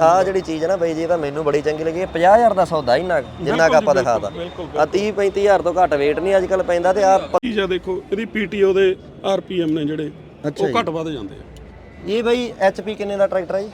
ਆ ਜਿਹੜੀ ਚੀਜ਼ ਹੈ ਨਾ ਬਈ ਜੀ ਇਹ ਤਾਂ ਮੈਨੂੰ ਬੜੀ ਚੰਗੀ ਲੱਗੀ ਇਹ 50000 ਦਾ ਸੌਦਾ ਹੀ ਨਾ ਜਿੰਨਾ ਕੁ ਆਪਾਂ ਦਿਖਾਤਾ ਬਿਲਕੁਲ, ਆ 30 35000 ਤੋਂ ਘੱਟ weight ਨਹੀਂ ਅੱਜ ਕੱਲ ਪੈਂਦਾ ਤੇ ਆ ਚੀਜ਼ ਆ ਦੇਖੋ ਇਹਦੀ ਪੀਟੀਓ ਦੇ ਆਰਪੀਐਮ ਨੇ ਜਿਹੜੇ ਅੱਛਾ ਉਹ ਘੱਟ ਵੱਧ ਜਾਂਦੇ ਆ। ਇਹ ਬਈ HP ਕਿੰਨੇ ਦਾ ਟਰੈਕਟਰ ਹੈ ਜੀ?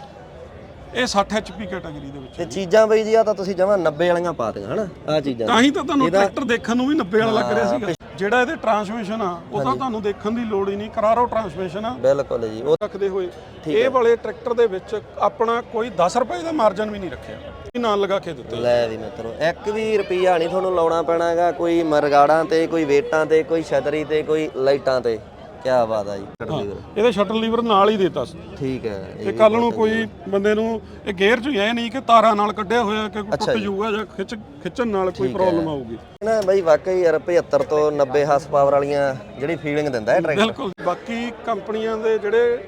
ਇਹ 60 ਐਚਪੀ ਕੈਟਾਗਰੀ ਦੇ ਵਿੱਚ ਤੇ ਚੀਜ਼ਾਂ ਬਈ ਜੀ ਆ ਤਾਂ ਤੁਸੀਂ ਜਮਾ 90 ਵਾਲੀਆਂ ਪਾ ਦਿੱਤੀਆਂ ਹਨਾ? ਆ ਚੀਜ਼ਾਂ ਤਾਂ ਹੀ ਤਾਂ ਤੁਹਾਨੂੰ ਟਰੈਕਟਰ ਦੇਖਣ ਨੂੰ ਵੀ 90 ਵਾਲਾ ਲੱਗ ਰਿਹਾ ਸੀਗਾ। ਜਿਹੜਾ ਇਹਦੇ ਟਰਾਂਸਮਿਸ਼ਨ ਆ ਉਹ ਤਾਂ ਤੁਹਾਨੂੰ ਦੇਖਣ ਦੀ ਲੋੜ ਹੀ ਨਹੀਂ ਕਰਾਰੋ ਟਰਾਂਸਮਿਸ਼ਨ ਆ। ਬਿਲਕੁਲ ਜੀ। ਉਹ ਰੱਖਦੇ ਹੋਏ। ਇਹ ਵਾਲੇ ਟਰੈਕਟਰ ਦੇ ਵਿੱਚ ਆਪਣਾ ਕੋਈ 10 ਰੁਪਏ ਦਾ ਮਾਰਜਨ ਵੀ ਨਹੀਂ ਰੱਖਿਆ। ਇਹ ਨਾਲ ਲਗਾ ਕੇ ਦਿੱਤੇ। ਲੈ ਵੀ ਮਿੱਤਰੋ ਇੱਕ ਵੀ ਰੁਪਈਆ ਨਹੀਂ ਤੁਹਾਨੂੰ ਲਾਉਣਾ ਪੈਣਾਗਾ ਕੋਈ ਮਰਗਾੜਾਂ ਤੇ ਕੋਈ ਵੇਟਾਂ ਤੇ ਕੋਈ ਛਤਰੀ ਤੇ ਕੋਈ ਲਾਈਟਾਂ ਤੇ। ਕੀ ਬਾਤ ਆ ਜੀ। ਇਹਦੇ ਸ਼ਟਰ ਲੀਵਰ ਨਾਲ ਹੀ ਦਿੱਤਾ ਸੀ। ਠੀਕ ਹੈ ਇਹ ਕੱਲ ਨੂੰ ਕੋਈ ਬੰਦੇ ਨੂੰ ਇਹ ਗੇਅਰ ਚ ਹੀ ਐ ਨਹੀਂ ਕਿ ਤਾਰਾਂ ਨਾਲ ਕੱਢਿਆ ਹੋਇਆ ਕਿ ਕੋਈ ਟੁੱਟ ਜਾਊਗਾ ਜਾਂ ਖਿੱਚ ਖਿੱਚਣ ਨਾਲ ਕੋਈ ਪ੍ਰੋਬਲਮ ਆਊਗੀ। ਨਾ ਬਈ ਵਾਕਈ ਯਾਰ 75 ਤੋਂ 90 ਹਾਰਸ ਪਾਵਰ ਵਾਲੀਆਂ ਜਿਹੜੀ ਫੀਲਿੰਗ ਦਿੰਦਾ ਹੈ ਟਰੈਕਟਰ ਬਿਲਕੁਲ ਬਾਕੀ ਕੰਪਨੀਆਂ ਦੇ ਜਿਹੜੇ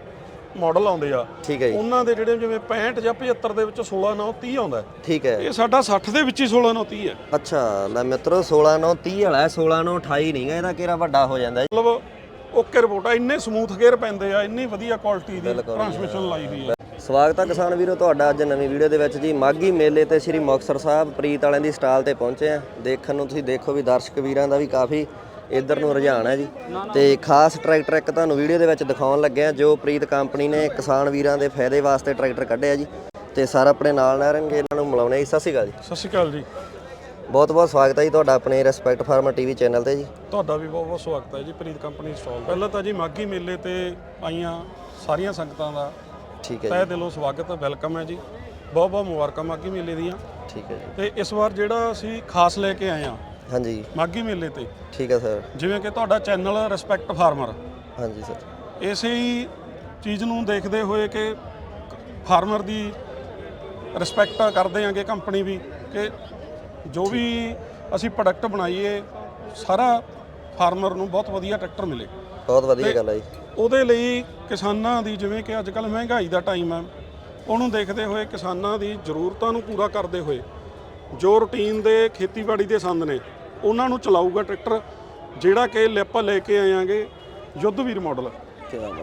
ਮਾਡਲ ਆਉਂਦੇ ਆ ਠੀਕ ਹੈ ਜੀ। ਉਹਨਾਂ ਦੇ ਜਿਹੜੇ ਜਿਵੇਂ 65 ਜਾਂ 75 ਦੇ ਵਿੱਚ 16 9 30 ਆਉਂਦਾ ਹੈ। ਠੀਕ ਹੈ। ਇਹ ਸਾਡਾ 60 ਦੇ ਵਿੱਚ ਹੀ 16 9 30 ਹੈ। ਅੱਛਾ ਲੈ ਮਿੱਤਰੋ 16 9 30 ਵਾਲਾ 16 9 28 ਨਹੀਂਗਾ ਇਹਦਾ ਕਿਹੜਾ ਵੱਡਾ ਹੋ ਜਾਂਦਾ ਮਤਲਬ ਓਕੇ ਰਿਪੋਰਟ ਆ ਇੰਨੇ ਸਮੂਥ ਗੇਅਰ ਪੈਂਦੇ ਆ ਇੰਨੀ ਵਧੀਆ ਕੁਆਲਿਟੀ ਦੀ ਟਰਾਂਸਮਿਸ਼ਨ ਲਾਈ ਹੋਈ ਹੈ ਸਵਾਗਤ ਹੈ ਕਿਸਾਨ ਵੀਰੋ ਤੁਹਾਡਾ ਅੱਜ ਨਵੀਂ ਵੀਡੀਓ ਦੇ ਵਿੱਚ ਜੀ। ਮਾਗੀ ਮੇਲੇ ਤੇ ਸ੍ਰੀ ਮੁਕਤਸਰ ਸਾਹਿਬ ਪ੍ਰੀਤ ਵਾਲਿਆਂ ਦੀ ਸਟਾਲ ਤੇ ਪਹੁੰਚੇ ਆ। ਦੇਖਣ ਨੂੰ ਤੁਸੀਂ ਦੇਖੋ ਵੀ ਦਰਸ਼ਕ ਵੀਰਾਂ ਦਾ ਵੀ ਕਾਫੀ ਇੱਧਰ ਨੂੰ ਰੁਝਾਨ ਹੈ ਜੀ। ਤੇ ਖਾਸ ਟਰੈਕਟਰ ਇੱਕ ਤੁਹਾਨੂੰ ਵੀਡੀਓ ਦੇ ਵਿੱਚ ਦਿਖਾਉਣ ਲੱਗੇ ਆ ਜੋ ਪ੍ਰੀਤ ਕੰਪਨੀ ਨੇ ਕਿਸਾਨ ਵੀਰਾਂ ਦੇ ਫਾਇਦੇ ਵਾਸਤੇ ਟਰੈਕਟਰ ਕੱਢਿਆ ਜੀ। ਤੇ ਸਰ ਆਪਣੇ ਨਾਲ ਨਾਲ ਰਹਿਣਗੇ ਇਹਨਾਂ ਨੂੰ ਮਿਲਾਉਣੇ ਜੀ। ਸਤਿ ਸ਼੍ਰੀ ਅਕਾਲ ਜੀ। ਸਤਿ ਸ਼੍ਰੀ ਅਕਾਲ ਜੀ। ਬਹੁਤ ਬਹੁਤ ਸਵਾਗਤ ਹੈ ਜੀ ਤੁਹਾਡਾ ਆਪਣੇ ਰਿਸਪੈਕਟ ਫਾਰਮਰ ਟੀਵੀ ਚੈਨਲ ਤੇ ਜੀ। ਤੁਹਾਡਾ ਵੀ ਬਹੁਤ ਬਹੁਤ ਸਵਾਗਤ ਹੈ ਜੀ ਪ੍ਰੀਤ ਕੰਪਨੀ ਸਟਾਲ ਪਹਿਲਾਂ ਤਾਂ ਜੀ ਮਾਗੀ ਮੇਲੇ ਤੇ ਆਈਆਂ ਸਾਰੀਆਂ ਸੰਗਤਾਂ ਦਾ ਠੀਕ ਹੈ ਤਹਿ ਦਿਲੋਂ ਸਵਾਗਤ ਵੈਲਕਮ ਹੈ ਜੀ। ਬਹੁਤ ਬਹੁਤ ਮੁਬਾਰਕਾਂ ਮਾਗੀ ਮੇਲੇ ਦੀਆਂ। ਜੀ ਠੀਕ ਹੈ ਜੀ। ਤੇ ਇਸ ਵਾਰ ਜਿਹੜਾ ਅਸੀਂ ਖਾਸ ਲੈ ਕੇ ਆਏ ਆ ਹਾਂਜੀ। ਮਾਗੀ ਮੇਲੇ ਤੇ ਠੀਕ ਹੈ ਸਰ। ਜਿਵੇਂ ਕਿ ਤੁਹਾਡਾ ਚੈਨਲ ਰਿਸਪੈਕਟ ਫਾਰਮਰ ਹਾਂਜੀ ਸਰ। ਇਸੇ ਹੀ ਚੀਜ਼ ਨੂੰ ਦੇਖਦੇ ਹੋਏ ਕਿ ਫਾਰਮਰ ਦੀ ਰਿਸਪੈਕਟ ਕਰਦੇ ਆਂਗੇ ਕੰਪਨੀ ਵੀ ਕਿ ਜੋ ਵੀ ਅਸੀਂ ਪ੍ਰੋਡਕਟ ਬਣਾਈਏ ਸਾਰਾ ਫਾਰਮਰ ਨੂੰ ਬਹੁਤ ਵਧੀਆ ਟਰੈਕਟਰ ਮਿਲੇ। ਬਹੁਤ ਵਧੀਆ ਗੱਲ ਹੈ ਜੀ। ਉਹਦੇ ਲਈ ਕਿਸਾਨਾਂ ਦੀ ਜਿਵੇਂ ਕਿ ਅੱਜ ਕੱਲ ਮਹਿੰਗਾਈ ਦਾ ਟਾਈਮ ਹੈ ਉਹਨੂੰ ਦੇਖਦੇ ਹੋਏ ਕਿਸਾਨਾਂ ਦੀ ਜ਼ਰੂਰਤਾਂ ਨੂੰ ਪੂਰਾ ਕਰਦੇ ਹੋਏ ਜੋ ਰੂਟੀਨ ਦੇ ਖੇਤੀਬਾੜੀ ਦੇ ਸੰਦ ਨੇ ਉਹਨਾਂ ਨੂੰ ਚਲਾਊਗਾ ਟਰੈਕਟਰ ਜਿਹੜਾ ਕਿ ਆਪਾਂ ਲੈ ਕੇ ਆਇਆਂਗੇ ਯੁੱਧਵੀਰ ਮਾਡਲ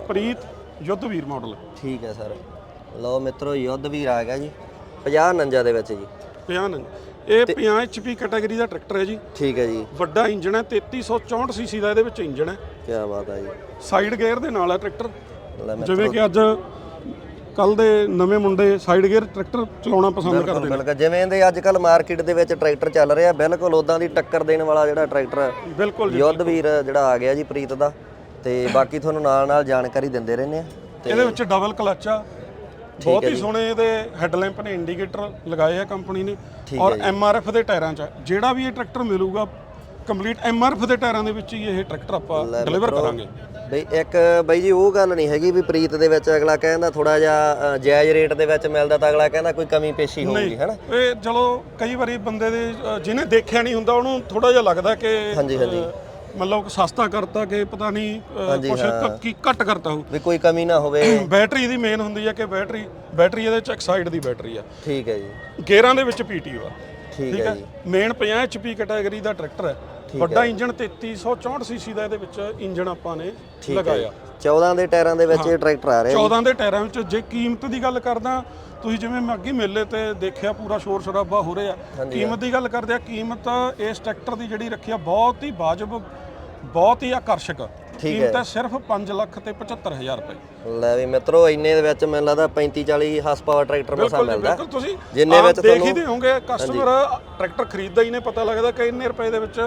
ਪ੍ਰੀਤ ਯੁੱਧਵੀਰ ਮਾਡਲ ਠੀਕ ਹੈ ਸਰ। ਲਓ ਮਿੱਤਰੋ ਯੁੱਧ ਵੀਰ ਆ ਗਿਆ ਜੀ। 50 ਨੰਜਾ ਦੇ ਵਿੱਚ ਜੀ। 50 ਨੰਗ ਇਹ 50 HP ਕੈਟਾਗਰੀ ਦਾ ਟਰੈਕਟਰ ਹੈ ਜੀ। ਠੀਕ ਹੈ ਜੀ। ਵੱਡਾ ਇੰਜਣ ਹੈ 3364 ਸੀਸੀ ਦਾ ਇਹਦੇ ਵਿੱਚ ਇੰਜਣ ਹੈ। ਕੀ ਬਾਤ ਹੈ ਜੀ। ਸਾਈਡ ਗੇਅਰ ਦੇ ਨਾਲ ਹੈ ਟਰੈਕਟਰ ਜਿਵੇਂ ਕਿ ਅੱਜ ਕੱਲ ਦੇ ਨਵੇਂ ਮੁੰਡੇ ਸਾਈਡ ਗੇਅਰ ਟਰੈਕਟਰ ਚਲਾਉਣਾ ਪਸੰਦ ਕਰਦੇ ਨੇ। ਬਿਲਕੁਲ। ਜਿਵੇਂ ਦੇ ਅੱਜ ਕੱਲ ਮਾਰਕੀਟ ਦੇ ਵਿੱਚ ਟਰੈਕਟਰ ਚੱਲ ਰਿਹਾ ਬਿਲਕੁਲ ਉਦਾਂ ਦੀ ਟੱਕਰ ਦੇਣ ਵਾਲਾ ਜਿਹੜਾ ਟਰੈਕਟਰ ਬਿਲਕੁਲ ਜੀ ਯੁੱਧ ਵੀਰ ਜਿਹੜਾ ਆ ਗਿਆ ਜੀ ਪ੍ਰੀਤ ਦਾ। ਤੇ ਬਾਕੀ ਤੁਹਾਨੂੰ ਨਾਲ ਨਾਲ ਜਾਣਕਾਰੀ ਦਿੰਦੇ ਰਹਿੰਦੇ ਆ। ਇਹਦੇ ਵਿੱਚ ਡਬਲ ਕਲਚ ਆ ਬਹੁਤ ਹੀ ਸੋਹਣੇ ਇਹਦੇ ਹੈਡਲੈਂਪ ਨੇ ਇੰਡੀਕੇਟਰ ਲਗਾਏ ਆ ਕੰਪਨੀ ਨੇ ਔਰ ਐਮਆਰਐਫ ਦੇ ਟਾਇਰਾਂ 'ਚ। ਜਿਹੜਾ ਵੀ ਇਹ ਟਰੈਕਟਰ ਮਿਲੂਗਾ ਕੰਪਲੀਟ ਐਮਆਰਐਫ ਦੇ ਟਾਇਰਾਂ ਦੇ ਵਿੱਚ ਹੀ ਇਹ ਟਰੈਕਟਰ ਆਪਾਂ ਡਿਲੀਵਰ ਕਰਾਂਗੇ। ਬਈ ਇੱਕ ਬਈ ਜੀ ਉਹ ਗੱਲ ਨਹੀਂ ਹੈਗੀ ਵੀ ਪ੍ਰੀਤ ਦੇ ਵਿੱਚ ਅਗਲਾ ਕਹਿੰਦਾ ਥੋੜਾ ਜਿਹਾ ਜਾਇਜ਼ ਰੇਟ ਦੇ ਵਿੱਚ ਮਿਲਦਾ ਤਾਂ ਅਗਲਾ ਕਹਿੰਦਾ ਕੋਈ ਕਮੀ ਪੇਸ਼ੀ ਹੋਊਗੀ ਹੈਨਾ? ਇਹ ਚਲੋ ਕਈ ਵਾਰੀ ਬੰਦੇ ਦੇ ਜਿਹਨੇ ਦੇਖਿਆ ਨਹੀਂ ਹੁੰਦਾ ਉਹਨੂੰ ਥੋੜਾ ਜਿਹਾ ਲੱਗਦਾ ਕਿ ਹਾਂਜੀ ਹਾਂਜੀ। ਮਤਲਬ ਸਸਤਾ ਕਰਤਾ ਕਿ ਪਤਾ ਨਹੀਂ ਕੁਛ ਕ- ਕੀ ਘੱਟ ਕਰਤਾ ਹੋ ਵੀ ਕੋਈ ਕਮੀ ਨਾ ਹੋਵੇ। ਬੈਟਰੀ ਦੀ ਮੇਨ ਹੁੰਦੀ ਹੈ ਕਿ ਬੈਟਰੀ ਬੈਟਰੀ ਇਹਦੇ ਚ ਐਕਸਾਈਡ ਦੀ ਬੈਟਰੀ ਆ। ਠੀਕ ਹੈ ਜੀ। ਗੇਅਰਾਂ ਦੇ ਵਿੱਚ ਪੀਟੀਓ ਆ। ਠੀਕ ਹੈ ਜੀ। ਮੇਨ 50 HP ਕੈਟਾਗਰੀ ਦਾ ਟਰੈਕਟਰ ਹੈ। ਵੱਡਾ ਇੰਜਨ 3364 ਸੀਸੀ ਦਾ ਇਹਦੇ ਵਿੱਚ ਇੰਜਨ ਆਪਾਂ ਨੇ ਲਗਾਇਆ। 14 ਦੇ ਟਾਇਰਾਂ ਦੇ ਵਿੱਚ ਇਹ ਟਰੈਕਟਰ ਆ ਰਿਹਾ 14 ਦੇ ਟਾਇਰਾਂ ਵਿੱਚ ਜੇ ਕੀਮਤ ਦੀ ਗੱਲ ਕਰਦਾ ਤੁਸੀਂ ਜਿਵੇਂ ਮੈਂ ਅੱਗੇ ਮੇਲੇ ਤੇ ਦੇਖਿਆ ਪੂਰਾ ਸ਼ੋਰ ਸ਼ਰਾਬਾ ਹੋ ਰਿਹਾ। ਕੀਮਤ ਦੀ ਗੱਲ ਕਰਦੇ ਆ ਕੀਮਤ ਇਸ ਟਰੈਕਟਰ ਦੀ ਜਿਹੜੀ ਰੱਖੀ ਆ ਬਹੁਤ ਹੀ ਵਾਜਬ ਬਹੁਤ ਹੀ ਆਕਰਸ਼ਕ। ਕੀਮਤ ਹੈ ਸਿਰਫ 5 ਲੱਖ ਤੇ 75000 ਰੁਪਏ। ਲੈ ਵੀ ਮਿੱਤਰੋ ਇੰਨੇ ਦੇ ਵਿੱਚ ਮੈਨੂੰ ਲੱਗਦਾ 35 40 ਹਾਰਸ ਪਾਵਰ ਟਰੈਕਟਰ ਮਸਾ ਬਿਲਕੁਲ ਜੀ, ਮਿਲਦਾ। ਬਿਲਕੁਲ ਤੁਸੀਂ ਜਿੰਨੇ ਆਪ ਵਿੱਚ ਦੇਖ ਹੀ ਤੁਹਾਨੂੰ- ਦੇ ਹੋਗੇ ਕਸਟਮਰ ਟਰੈਕਟਰ ਖਰੀਦਦਾ ਹੀ ਨੇ ਪਤਾ ਲੱਗਦਾ ਕਿ ਇੰਨੇ ਰੁਪਏ ਦੇ ਵਿੱਚ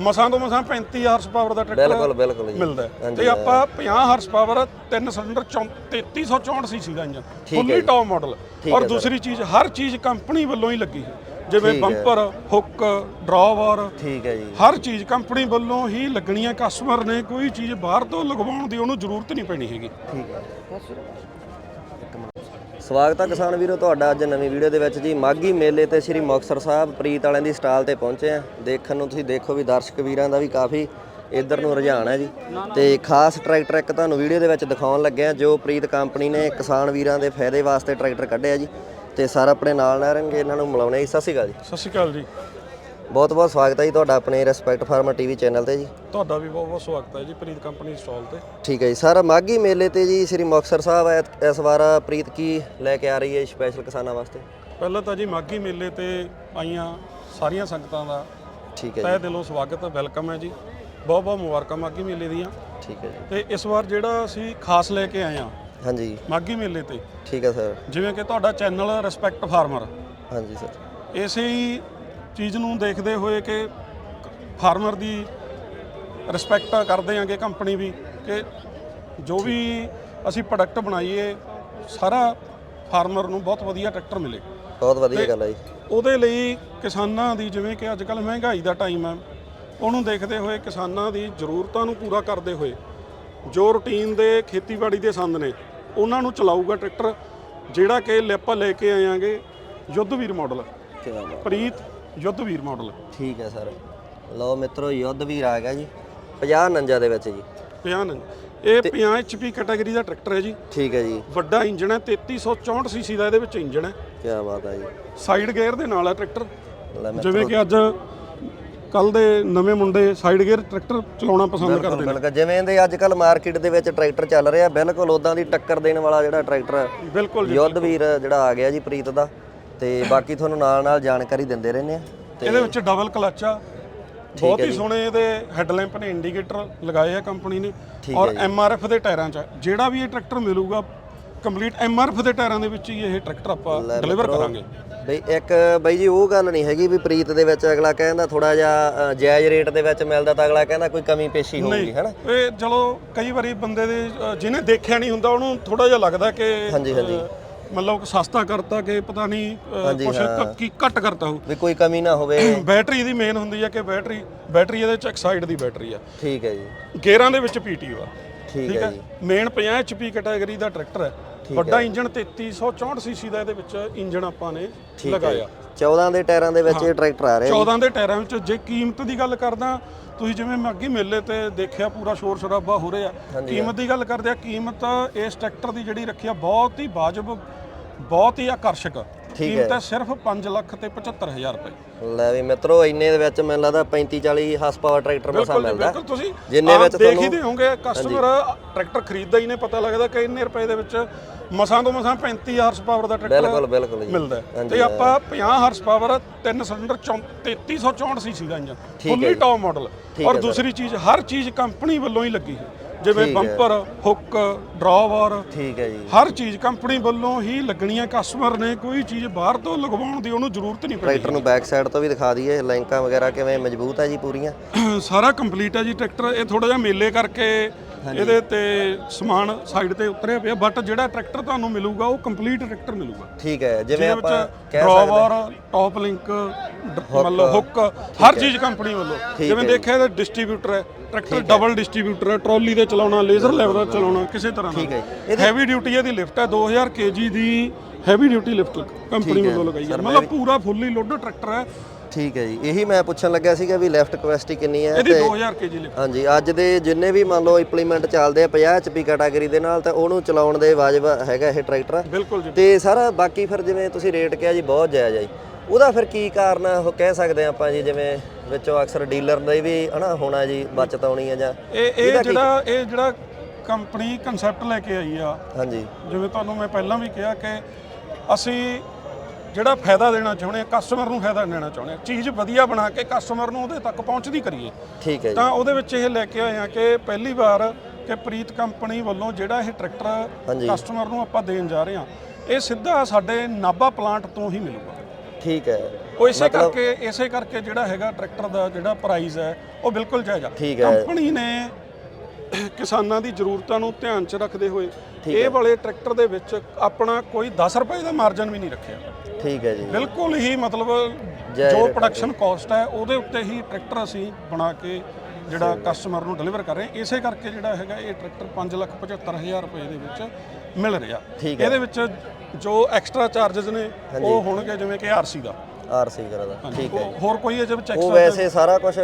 ਮਸਾਂ ਤੋਂ ਮਸਾਂ 35 ਹਾਰਸ ਪਾਵਰ ਦਾ ਟਰੈਕਟਰ ਬਿਲਕੁਲ ਬਿਲਕੁਲ ਜੀ। ਮਿਲਦਾ ਹੈ। ਤੇ ਆਪਾਂ 50 ਹਾਰਸ ਪਾਵਰ ਤਿੰਨ ਸਿਲੰਡਰ 3364 ਸੀਸੀ ਦਾ ਇੰਜਨ। ਫੁੱਲੀ ਟੌਪ ਮਾਡਲ ਔਰ ਦੂਸਰੀ ਚੀਜ਼ ਹਰ ਚੀਜ਼ ਕੰਪਨੀ ਵੱਲੋਂ ਹੀ ਲੱਗੀ ਹੈ ਜਿਵੇਂ ਬੰਪਰ ਹੁੱਕ ਡਰਾਵਰ ਠੀਕ ਹੈ ਜੀ। ਹਰ ਚੀਜ਼ ਕੰਪਨੀ ਵੱਲੋਂ ਹੀ ਲੱਗਣੀਆਂ ਕਸਟਮਰ ਨੇ ਕੋਈ ਚੀਜ਼ ਬਾਹਰ ਤੋਂ ਲਗਵਾਉਣ ਦੀ ਉਹਨੂੰ ਜ਼ਰੂਰਤ ਨਹੀਂ ਪੈਣੀ ਹੈਗੀ। ਠੀਕ ਹੈ। ਸਵਾਗਤ ਹੈ ਕਿਸਾਨ ਵੀਰੋ ਤੁਹਾਡਾ ਅੱਜ ਨਵੀਂ ਵੀਡੀਓ ਦੇ ਵਿੱਚ ਜੀ। ਮਾਗੀ ਮੇਲੇ ਤੇ ਸ੍ਰੀ ਮੁਕਤਸਰ ਸਾਹਿਬ ਪ੍ਰੀਤ ਵਾਲਿਆਂ ਦੀ ਸਟਾਲ ਤੇ ਪਹੁੰਚੇ ਆ ਦੇਖਣ ਨੂੰ ਤੁਸੀਂ ਦੇਖੋ ਵੀ ਦਰਸ਼ਕ ਵੀਰਾਂ ਦਾ ਵੀ ਕਾਫੀ ਇੱਧਰ ਨੂੰ ਰੁਝਾਨ ਹੈ ਜੀ। ਤੇ ਖਾਸ ਟਰੈਕਟਰ ਇੱਕ ਤੁਹਾਨੂੰ ਵੀਡੀਓ ਦੇ ਵਿੱਚ ਦਿਖਾਉਣ ਲੱਗੇ ਆ ਜੋ ਪ੍ਰੀਤ ਕੰਪਨੀ ਨੇ ਕਿਸਾਨ ਵੀਰਾਂ ਦੇ ਫਾਇਦੇ ਵਾਸਤੇ ਟਰੈਕਟਰ ਕੱਢਿਆ ਜੀ। ਤੇ ਸਰ ਆਪਣੇ ਨਾਲ ਨਾਲ ਰਹਿਣਗੇ ਇਹਨਾਂ ਨੂੰ ਮਿਲਾਉਣੇ ਜੀ। ਸਤਿ ਸ਼੍ਰੀ ਅਕਾਲ ਜੀ। ਸਤਿ ਸ਼੍ਰੀ ਅਕਾਲ ਜੀ। ਬਹੁਤ ਬਹੁਤ ਸਵਾਗਤ ਹੈ ਜੀ ਤੁਹਾਡਾ ਆਪਣੇ ਰਿਸਪੈਕਟ ਫਾਰਮਰ ਟੀਵੀ ਚੈਨਲ ਤੇ ਜੀ। ਤੁਹਾਡਾ ਵੀ ਬਹੁਤ ਬਹੁਤ ਸਵਾਗਤ ਹੈ ਜੀ ਪ੍ਰੀਤ ਕੰਪਨੀ ਸਟਾਲ ਤੇ। ਠੀਕ ਹੈ ਜੀ। ਸਰ ਮਾਗੀ ਮੇਲੇ ਤੇ ਜੀ ਸ੍ਰੀ ਮੁਕਤਸਰ ਸਾਹਿਬ ਐ- ਇਸ ਵਾਰ ਪ੍ਰੀਤ ਕੀ ਲੈ ਕੇ ਆ ਰਹੀ ਹੈ ਸਪੈਸ਼ਲ ਕਿਸਾਨਾਂ ਵਾਸਤੇ? ਪਹਿਲਾਂ ਤਾਂ ਜੀ ਮਾਗੀ ਮੇਲੇ ਤੇ ਆਈਆਂ ਸਾਰੀਆਂ ਸੰਗਤਾਂ ਦਾ ਠੀਕ ਹੈ ਤਹਿ ਦਿਲੋਂ ਸਵਾਗਤ ਵੈਲਕਮ ਹੈ ਜੀ। ਬਹੁਤ ਬਹੁਤ ਮੁਬਾਰਕਾਂ ਮਾਗੀ ਮੇਲੇ ਦੀਆਂ। ਜੀ ਠੀਕ ਹੈ ਜੀ। ਤੇ ਇਸ ਵਾਰ ਜਿਹੜਾ ਅਸੀਂ ਖਾਸ ਲੈ ਕੇ ਆਏ ਆ ਹਾਂਜੀ। ਮਾਗੀ ਮੇਲੇ ਤੇ। ਠੀਕ ਹੈ ਸਰ। ਜਿਵੇਂ ਕਿ ਤੁਹਾਡਾ ਚੈਨਲ ਰਿਸਪੈਕਟ ਫਾਰਮਰ ਹਾਂਜੀ ਸਰ। ਇਸੇ ਹੀ ਚੀਜ਼ ਨੂੰ ਦੇਖਦੇ ਹੋਏ ਕਿ ਫਾਰਮਰ ਦੀ ਰਿਸਪੈਕਟ ਕਰਦੇ ਆਂਗੇ ਕੰਪਨੀ ਵੀ ਕਿ ਜੋ ਵੀ ਅਸੀਂ ਪ੍ਰੋਡਕਟ ਬਣਾਈਏ ਸਾਰਾ ਫਾਰਮਰ ਨੂੰ ਬਹੁਤ ਵਧੀਆ ਟਰੈਕਟਰ ਮਿਲੇ। ਬਹੁਤ ਵਧੀਆ ਗੱਲ ਹੈ ਜੀ। ਉਹਦੇ ਲਈ ਕਿਸਾਨਾਂ ਦੀ ਜਿਵੇਂ ਕਿ ਅੱਜ ਕੱਲ ਮਹਿੰਗਾਈ ਦਾ ਟਾਈਮ ਹੈ ਉਹਨੂੰ ਦੇਖਦੇ ਹੋਏ ਕਿਸਾਨਾਂ ਦੀ ਜ਼ਰੂਰਤਾਂ ਨੂੰ ਪੂਰਾ ਕਰਦੇ ਹੋਏ ਜੋ ਰੂਟੀਨ ਦੇ ਖੇਤੀਬਾੜੀ ਦੇ ਸੰਦ ਨੇ ਉਹਨਾਂ ਨੂੰ ਚਲਾਊਗਾ ਟਰੈਕਟਰ ਜਿਹੜਾ ਕਿ ਆਪਾਂ ਲੈ ਕੇ ਆਇਆਂਗੇ ਯੁੱਧਵੀਰ ਮਾਡਲ। ਬਾਤ ਪ੍ਰੀਤ ਯੁੱਧਵੀਰ ਮਾਡਲ। ਠੀਕ ਹੈ ਸਰ। ਲਓ ਮਿੱਤਰੋ ਯੁੱਧ ਵੀਰ ਆ ਗਿਆ ਜੀ। 50 ਨੰਜਾ ਦੇ ਵਿੱਚ ਜੀ। 50 ਨੇ ਇਹ 50 HP ਕੈਟਾਗਰੀ ਦਾ ਟਰੈਕਟਰ ਹੈ ਜੀ। ਠੀਕ ਹੈ ਜੀ। ਵੱਡਾ ਇੰਜਣ ਹੈ 3364 ਸੀਸੀ ਦਾ ਇਹਦੇ ਵਿੱਚ ਇੰਜਣ ਹੈ। ਕੀ ਬਾਤ ਹੈ ਜੀ। ਸਾਈਡ ਗੇਅਰ ਦੇ ਨਾਲ ਹੈ ਟਰੈਕਟਰ। ਲੈ ਜਿਵੇਂ ਕਿ ਅੱਜ ਕੱਲ ਦੇ ਨਵੇਂ ਮੁੰਡੇ ਸਾਈਡ ਗੇਅਰ ਟਰੈਕਟਰ ਚਲਾਉਣਾ ਪਸੰਦ ਕਰਦੇ ਨੇ। ਬਿਲਕੁਲ। ਜਿਵੇਂ ਦੇ ਅੱਜ ਕੱਲ ਮਾਰਕੀਟ ਦੇ ਵਿੱਚ ਟਰੈਕਟਰ ਚੱਲ ਰਿਹਾ ਬਿਲਕੁਲ ਉਦਾਂ ਦੀ ਟੱਕਰ ਦੇਣ ਵਾਲਾ ਜਿਹੜਾ ਟਰੈਕਟਰ ਹੈ ਬਿਲਕੁਲ ਜੀ ਯੁੱਧ ਵੀਰ ਜਿਹੜਾ ਆ ਗਿਆ ਜੀ ਪ੍ਰੀਤ ਦਾ ਤੇ ਬਾਕੀ ਤੁਹਾਨੂੰ ਨਾਲ ਨਾਲ ਜਾਣਕਾਰੀ ਦਿੰਦੇ ਰਹਿੰਦੇ ਆ ਤੇ ਇਹਦੇ ਵਿੱਚ ਡਬਲ ਕਲਚ ਆ। ਬਹੁਤ ਹੀ ਸੋਹਣੇ ਇਹਦੇ ਹੈਡਲੈਂਪ ਨੇ ਇੰਡੀਕੇਟਰ ਲਗਾਏ ਆ ਕੰਪਨੀ ਨੇ। ਔਰ ਐਮਆਰਐਫ ਦੇ ਟਾਇਰਾਂ 'ਚ। ਜਿਹੜਾ ਵੀ ਇਹ ਟਰੈਕਟਰ ਮਿਲੂਗਾ ਕੰਪਲੀਟ ਐਮਆਰਐਫ ਦੇ ਟਾਇਰਾਂ ਦੇ ਵਿੱਚ ਹੀ ਇਹ ਟਰੈਕਟਰ ਆਪਾਂ ਡਿਲੀਵਰ ਕਰਾਂਗੇ। ਬਈ ਇੱਕ ਬਈ ਜੀ ਉਹ ਗੱਲ ਨਹੀਂ ਹੈਗੀ ਵੀ ਪ੍ਰੀਤ ਦੇ ਵਿੱਚ ਅਗਲਾ ਕਹਿੰਦਾ ਥੋੜਾ ਜਿਹਾ ਜਾਇਜ਼ ਰੇਟ ਦੇ ਵਿੱਚ ਮਿਲਦਾ ਤਾਂ ਅਗਲਾ ਕਹਿੰਦਾ ਕੋਈ ਕਮੀ ਪੇਸ਼ੀ ਹੋਊਗੀ ਹੈਨਾ? ਇਹ ਚਲੋ ਕਈ ਵਾਰੀ ਬੰਦੇ ਦੇ ਜਿਹਨੇ ਦੇਖਿਆ ਨਹੀਂ ਹੁੰਦਾ ਉਹਨੂੰ ਥੋੜਾ ਜਿਹਾ ਲੱਗਦਾ ਕਿ ਹਾਂਜੀ, ਹਾਂਜੀ। ਮਤਲਬ ਸਸਤਾ ਕਰਤਾ ਕਿ ਪਤਾ ਨਹੀਂ ਕੁਛ ਕ- ਕੀ ਘੱਟ ਕਰਤਾ ਹੋ ਵੀ ਕੋਈ ਕਮੀ ਨਾ ਹੋਵੇ। ਬੈਟਰੀ ਦੀ ਮੇਨ ਹੁੰਦੀ ਹੈ ਕਿ ਬੈਟਰੀ ਬੈਟਰੀ ਇਹਦੇ ਚ ਐਕਸਾਈਡ ਦੀ ਬੈਟਰੀ ਆ। ਠੀਕ ਹੈ ਜੀ। ਗੇਅਰਾਂ ਦੇ ਵਿੱਚ ਪੀਟੀਓ ਆ। ਠੀਕ ਹੈ ਜੀ। ਮੇਨ 50 HP ਕੈਟਾਗਰੀ ਦਾ ਟਰੈਕਟਰ ਹੈ ਵੱਡਾ ਇੰਜਨ 3364 ਸੀਸੀ ਦਾ ਇਹਦੇ ਵਿੱਚ ਇੰਜਨ ਆਪਾਂ ਨੇ ਲਗਾਇਆ। 14 ਦੇ ਟਾਇਰਾਂ ਦੇ ਵਿੱਚ ਇਹ ਟਰੈਕਟਰ ਆ ਰਿਹਾ 14 ਦੇ ਟਾਇਰਾਂ ਵਿੱਚ ਜੇ ਕੀਮਤ ਦੀ ਗੱਲ ਕਰਦਾ ਤੁਸੀਂ ਜਿਵੇਂ ਮੈਂ ਅੱਗੇ ਮੇਲੇ ਤੇ ਦੇਖਿਆ ਪੂਰਾ ਸ਼ੋਰ ਸ਼ਰਾਬਾ ਹੋ ਰਿਹਾ। ਕੀਮਤ ਦੀ ਗੱਲ ਕਰਦੇ ਆ ਕੀਮਤ ਇਸ ਟਰੈਕਟਰ ਦੀ ਜਿਹੜੀ ਰੱਖੀ ਆ ਬਹੁਤ ਹੀ ਵਾਜਬ ਬਹੁਤ ਹੀ ਆਕਰਸ਼ਕ। ਕੀਮਤ ਹੈ। ਸਿਰਫ 5 ਲੱਖ ਤੇ 75000 ਰੁਪਏ। ਲੈ ਵੀ ਮਿੱਤਰੋ ਇੰਨੇ ਦੇ ਵਿੱਚ ਮੈਨੂੰ ਲੱਗਦਾ 35 40 ਹਾਰਸ ਪਾਵਰ ਟਰੈਕਟਰ ਮਸਾ ਮਿਲਦਾ। ਬਿਲਕੁਲ ਤੁਸੀਂ ਜਿੰਨੇ ਵਿੱਚ ਦੇਖ ਹੀ ਤੁਹਾਨੂੰ- ਦੇ ਹੋਗੇ ਕਸਟਮਰ ਟਰੈਕਟਰ ਖਰੀਦਦਾ ਹੀ ਨੇ ਪਤਾ ਲੱਗਦਾ ਕਿ ਇੰਨੇ ਰੁਪਏ ਦੇ ਵਿੱਚ ਮਸਾਂ ਤੋਂ ਮਸਾਂ 35 ਹਾਰਸ ਪਾਵਰ ਦਾ ਟਰੈਕਟਰ ਬਿਲਕੁਲ ਬਿਲਕੁਲ ਜੀ। ਮਿਲਦਾ। ਤੇ ਆਪਾਂ 50 ਹਾਰਸ ਪਾਵਰ ਤਿੰਨ ਸਿਲੰਡਰ 3364 ਸੀਸੀ ਦਾ ਇੰਜਨ ਫੁੱਲੀ ਟੌਪ ਮਾਡਲ ਔਰ ਦੂਸਰੀ ਚੀਜ਼ ਹਰ ਚੀਜ਼ ਕੰਪਨੀ ਵੱਲੋਂ ਹੀ ਲੱਗੀ ਹੈ। ਜਿਵੇਂ ਬੰਪਰ ਹੁੱਕ ਡਰਾਵਰ ਠੀਕ ਹੈ ਜੀ। ਹਰ ਚੀਜ਼ ਕੰਪਨੀ ਵੱਲੋਂ ਹੀ ਲੱਗਣੀਆਂ ਕਸਟਮਰ ਨੇ ਕੋਈ ਚੀਜ਼ ਬਾਹਰ ਤੋਂ ਲਗਵਾਉਣ ਦੀ ਉਹਨੂੰ ਜ਼ਰੂਰਤ ਨਹੀਂ ਟਰੈਕਟਰ ਨੂੰ ਬੈਕ ਸਾਈਡ ਤੋਂ ਵੀ ਦਿਖਾ ਦਈਏ ਲਾਈਨਕਾਂ ਵਗੈਰਾ ਕਿਵੇਂ ਮਜ਼ਬੂਤ ਹੈ ਜੀ ਪੂਰੀਆਂ? ਪੈਂਦੀ ਸਾਰਾ ਕੰਪਲੀਟ ਹੈ ਜੀ ਟਰੈਕਟਰ ਇਹ ਥੋੜਾ ਜਿਹਾ ਮੇਲੇ ਕਰਕੇ ਇਹਦੇ ਤੇ ਸਮਾਨ ਸਾਈਡ ਤੇ ਉਤਰਿਆ ਪਿਆ ਬਟ ਜਿਹੜਾ ਟਰੈਕਟਰ ਤੁਹਾਨੂੰ ਮਿਲੂਗਾ ਉਹ ਕੰਪਲੀਟ ਟਰੈਕਟਰ ਮਿਲੂਗਾ। ਠੀਕ ਹੈ ਜਿਵੇਂ ਆਪਾਂ ਕਹਿ ਸਕਦੇ ਡਰਾਵਰ ਟੌਪ ਲਿੰਕ ਮਤਲਬ ਹੁੱਕ ਹਰ ਚੀਜ਼ ਕੰਪਨੀ ਵੱਲੋਂ। ਜਿਵੇਂ ਦੇਖਿਆ ਇਹਦਾ ਡਿਸਟ੍ਰੀਬਿਊਟਰ ਹੈ ਟਰੈਕਟਰ ਡਬਲ ਡਿਸਟ੍ਰੀਬਿਊਟਰ ਹੈ ਟਰਾਲੀ ਦੇ ਚਲਾਉਣਾ ਲੇਜ਼ਰ ਲੈਵਲ ਦਾ ਚਲਾਉਣਾ ਕਿਸੇ ਤਰ੍ਹਾਂ ਠੀਕ ਹੈ ਹੈਵੀ ਡਿਊਟੀ ਇਹਦੀ ਲਿਫਟ ਹੈ 2000 ਕੇਜੀ ਦੀ ਹੈਵੀ ਡਿਊਟੀ ਲਿਫਟ ਕੰਪਨੀ ਵੱਲੋਂ ਲਗਾਈ ਹੈ। ਮਤਲਬ ਪੂਰਾ ਫੁੱਲੀ ਲੋਡਡ ਟਰੈਕਟਰ ਹੈ। ਠੀਕ ਹੈ ਜੀ। ਇਹੀ ਮੈਂ ਪੁੱਛਣ ਲੱਗਿਆ ਸੀਗਾ ਵੀ ਲੈਫਟ ਕਪੈਸਿਟੀ ਕਿੰਨੀ ਹੈ ਇਹਦੀ 2000 ਕੇਜੀ ਲਿਫਟ ਹਾਂਜੀ ਅੱਜ ਦੇ ਜਿੰਨੇ ਵੀ ਮੰਨ ਲਓ ਇੰਪਲੀਮੈਂਟ ਚੱਲਦੇ ਆ 50 ਐਚਪੀ ਕੈਟਾਗਰੀ ਦੇ ਨਾਲ ਤਾਂ ਉਹਨੂੰ ਚਲਾਉਣ ਦੇ ਵਾਜਬ ਹੈਗਾ ਇਹ ਟਰੈਕਟਰ ਬਿਲਕੁਲ ਜੀ। ਤੇ ਸਰ ਬਾਕੀ ਫਿਰ ਜਿਵੇਂ ਤੁਸੀਂ ਰੇਟ ਕਿਹਾ ਜੀ ਬਹੁਤ ਜਾਇਜ਼ ਹੈ ਜੀ। ਉਹਦਾ ਫਿਰ ਕੀ ਕਾਰਨ ਆ ਉਹ ਕਹਿ ਸਕਦੇ ਆ ਆਪਾਂ ਜੀ ਜਿਵੇਂ ਵਿੱਚੋਂ ਅਕਸਰ ਡੀਲਰ ਦਾ ਵੀ ਹਨਾ ਹੋਣਾ ਜੀ ਬਚਤ ਆਉਣੀ ਹੈ ਜਾਂ ਇਹ ਇਹ ਜਿਹੜਾ ਇਹ ਜਿਹੜਾ ਕੰਪਨੀ ਕਨਸੈਪਟ ਲੈ ਕੇ ਆਈ ਆ ਹਾਂਜੀ। ਜਿਵੇਂ ਤੁਹਾਨੂੰ ਮੈਂ ਪਹਿਲਾਂ ਵੀ ਕਿਹਾ ਕਿ ਅਸੀਂ ਜਿਹੜਾ ਫਾਇਦਾ ਦੇਣਾ ਚਾਹੁੰਦੇ ਆ ਕਸਟਮਰ ਨੂੰ ਫਾਇਦਾ ਦੇਣਾ ਚਾਹੁੰਦੇ ਆ। ਚੀਜ਼ ਵਧੀਆ ਬਣਾ ਕੇ ਕਸਟਮਰ ਨੂੰ ਉਹਦੇ ਤੱਕ ਪਹੁੰਚਦੀ ਕਰੀਏ। ਠੀਕ ਹੈ ਜੀ। ਤਾਂ ਉਹਦੇ ਵਿੱਚ ਇਹ ਲੈ ਕੇ ਆਏ ਆ ਕਿ ਪਹਿਲੀ ਵਾਰ ਕਿ ਪ੍ਰੀਤ ਕੰਪਨੀ ਵੱਲੋਂ ਜਿਹੜਾ ਇਹ ਟਰੈਕਟਰ। ਕਸਟਮਰ ਨੂੰ ਆਪਾਂ ਦੇਣ ਜਾ ਰਹੇ ਹਾਂ ਇਹ ਸਿੱਧਾ ਸਾਡੇ ਨਾਭਾ ਪਲਾਂਟ ਤੋਂ ਹੀ ਮਿਲੂਗਾ। ਠੀਕ ਹੈ। ਉਹ ਇਸੇ ਕਰਕੇ ਇਸੇ ਕਰਕੇ ਜਿਹੜਾ ਹੈਗਾ ਟਰੈਕਟਰ ਦਾ ਜਿਹੜਾ ਪ੍ਰਾਈਸ ਹੈ ਉਹ ਬਿਲਕੁਲ ਜਾਇਜ਼ ਆ। ਕੰਪਨੀ ਨੇ ਕਿਸਾਨਾਂ ਦੀ ਜ਼ਰੂਰਤਾਂ ਨੂੰ ਧਿਆਨ 'ਚ ਰੱਖਦੇ ਹੋਏ ਇਹ ਵਾਲੇ ਟਰੈਕਟਰ ਦੇ ਵਿੱਚ ਆਪਣਾ ਕੋਈ 10 ਰੁਪਏ ਦਾ ਮਾਰਜਨ ਵੀ ਨਹੀਂ ਰੱਖਿਆ। ਠੀਕ ਹੈ ਜੀ। ਬਿਲਕੁਲ ਹੀ ਮਤਲਬ ਜੋ ਪ੍ਰੋਡਕਸ਼ਨ ਕਾਸਟ ਹੈ ਉਹਦੇ ਉੱਤੇ ਹੀ ਟਰੈਕਟਰ ਅਸੀਂ ਬਣਾ ਕੇ ਜਿਹੜਾ ਕਸਟਮਰ ਨੂੰ ਡਿਲੀਵਰ ਕਰ ਰਹੇ ਹਾਂ। ਇਸੇ ਕਰਕੇ ਜਿਹੜਾ ਹੈਗਾ ਇਹ ਟਰੈਕਟਰ 575000 ਰੁਪਏ ਦੇ ਵਿੱਚ ਮਿਲ ਰਿਹਾ। ਇਹਦੇ ਵਿੱਚ ਜੋ ਐਕਸਟਰਾ ਚਾਰजेस ਨੇ ਉਹ ਹੋਣਗੇ ਜਿਵੇਂ ਕਿ ਆਰਸੀ ਦਾ। ਆਰਸੀ ਕਰਦਾ ਠੀਕ ਹੈ ਉਹ ਹੋਰ ਕੋਈ ਇਹਦੇ ਵਿੱਚ ਉਹ ਐਕਸਟਰਾ ਵੈਸੇ ਸਾਰਾ ਕੁਝ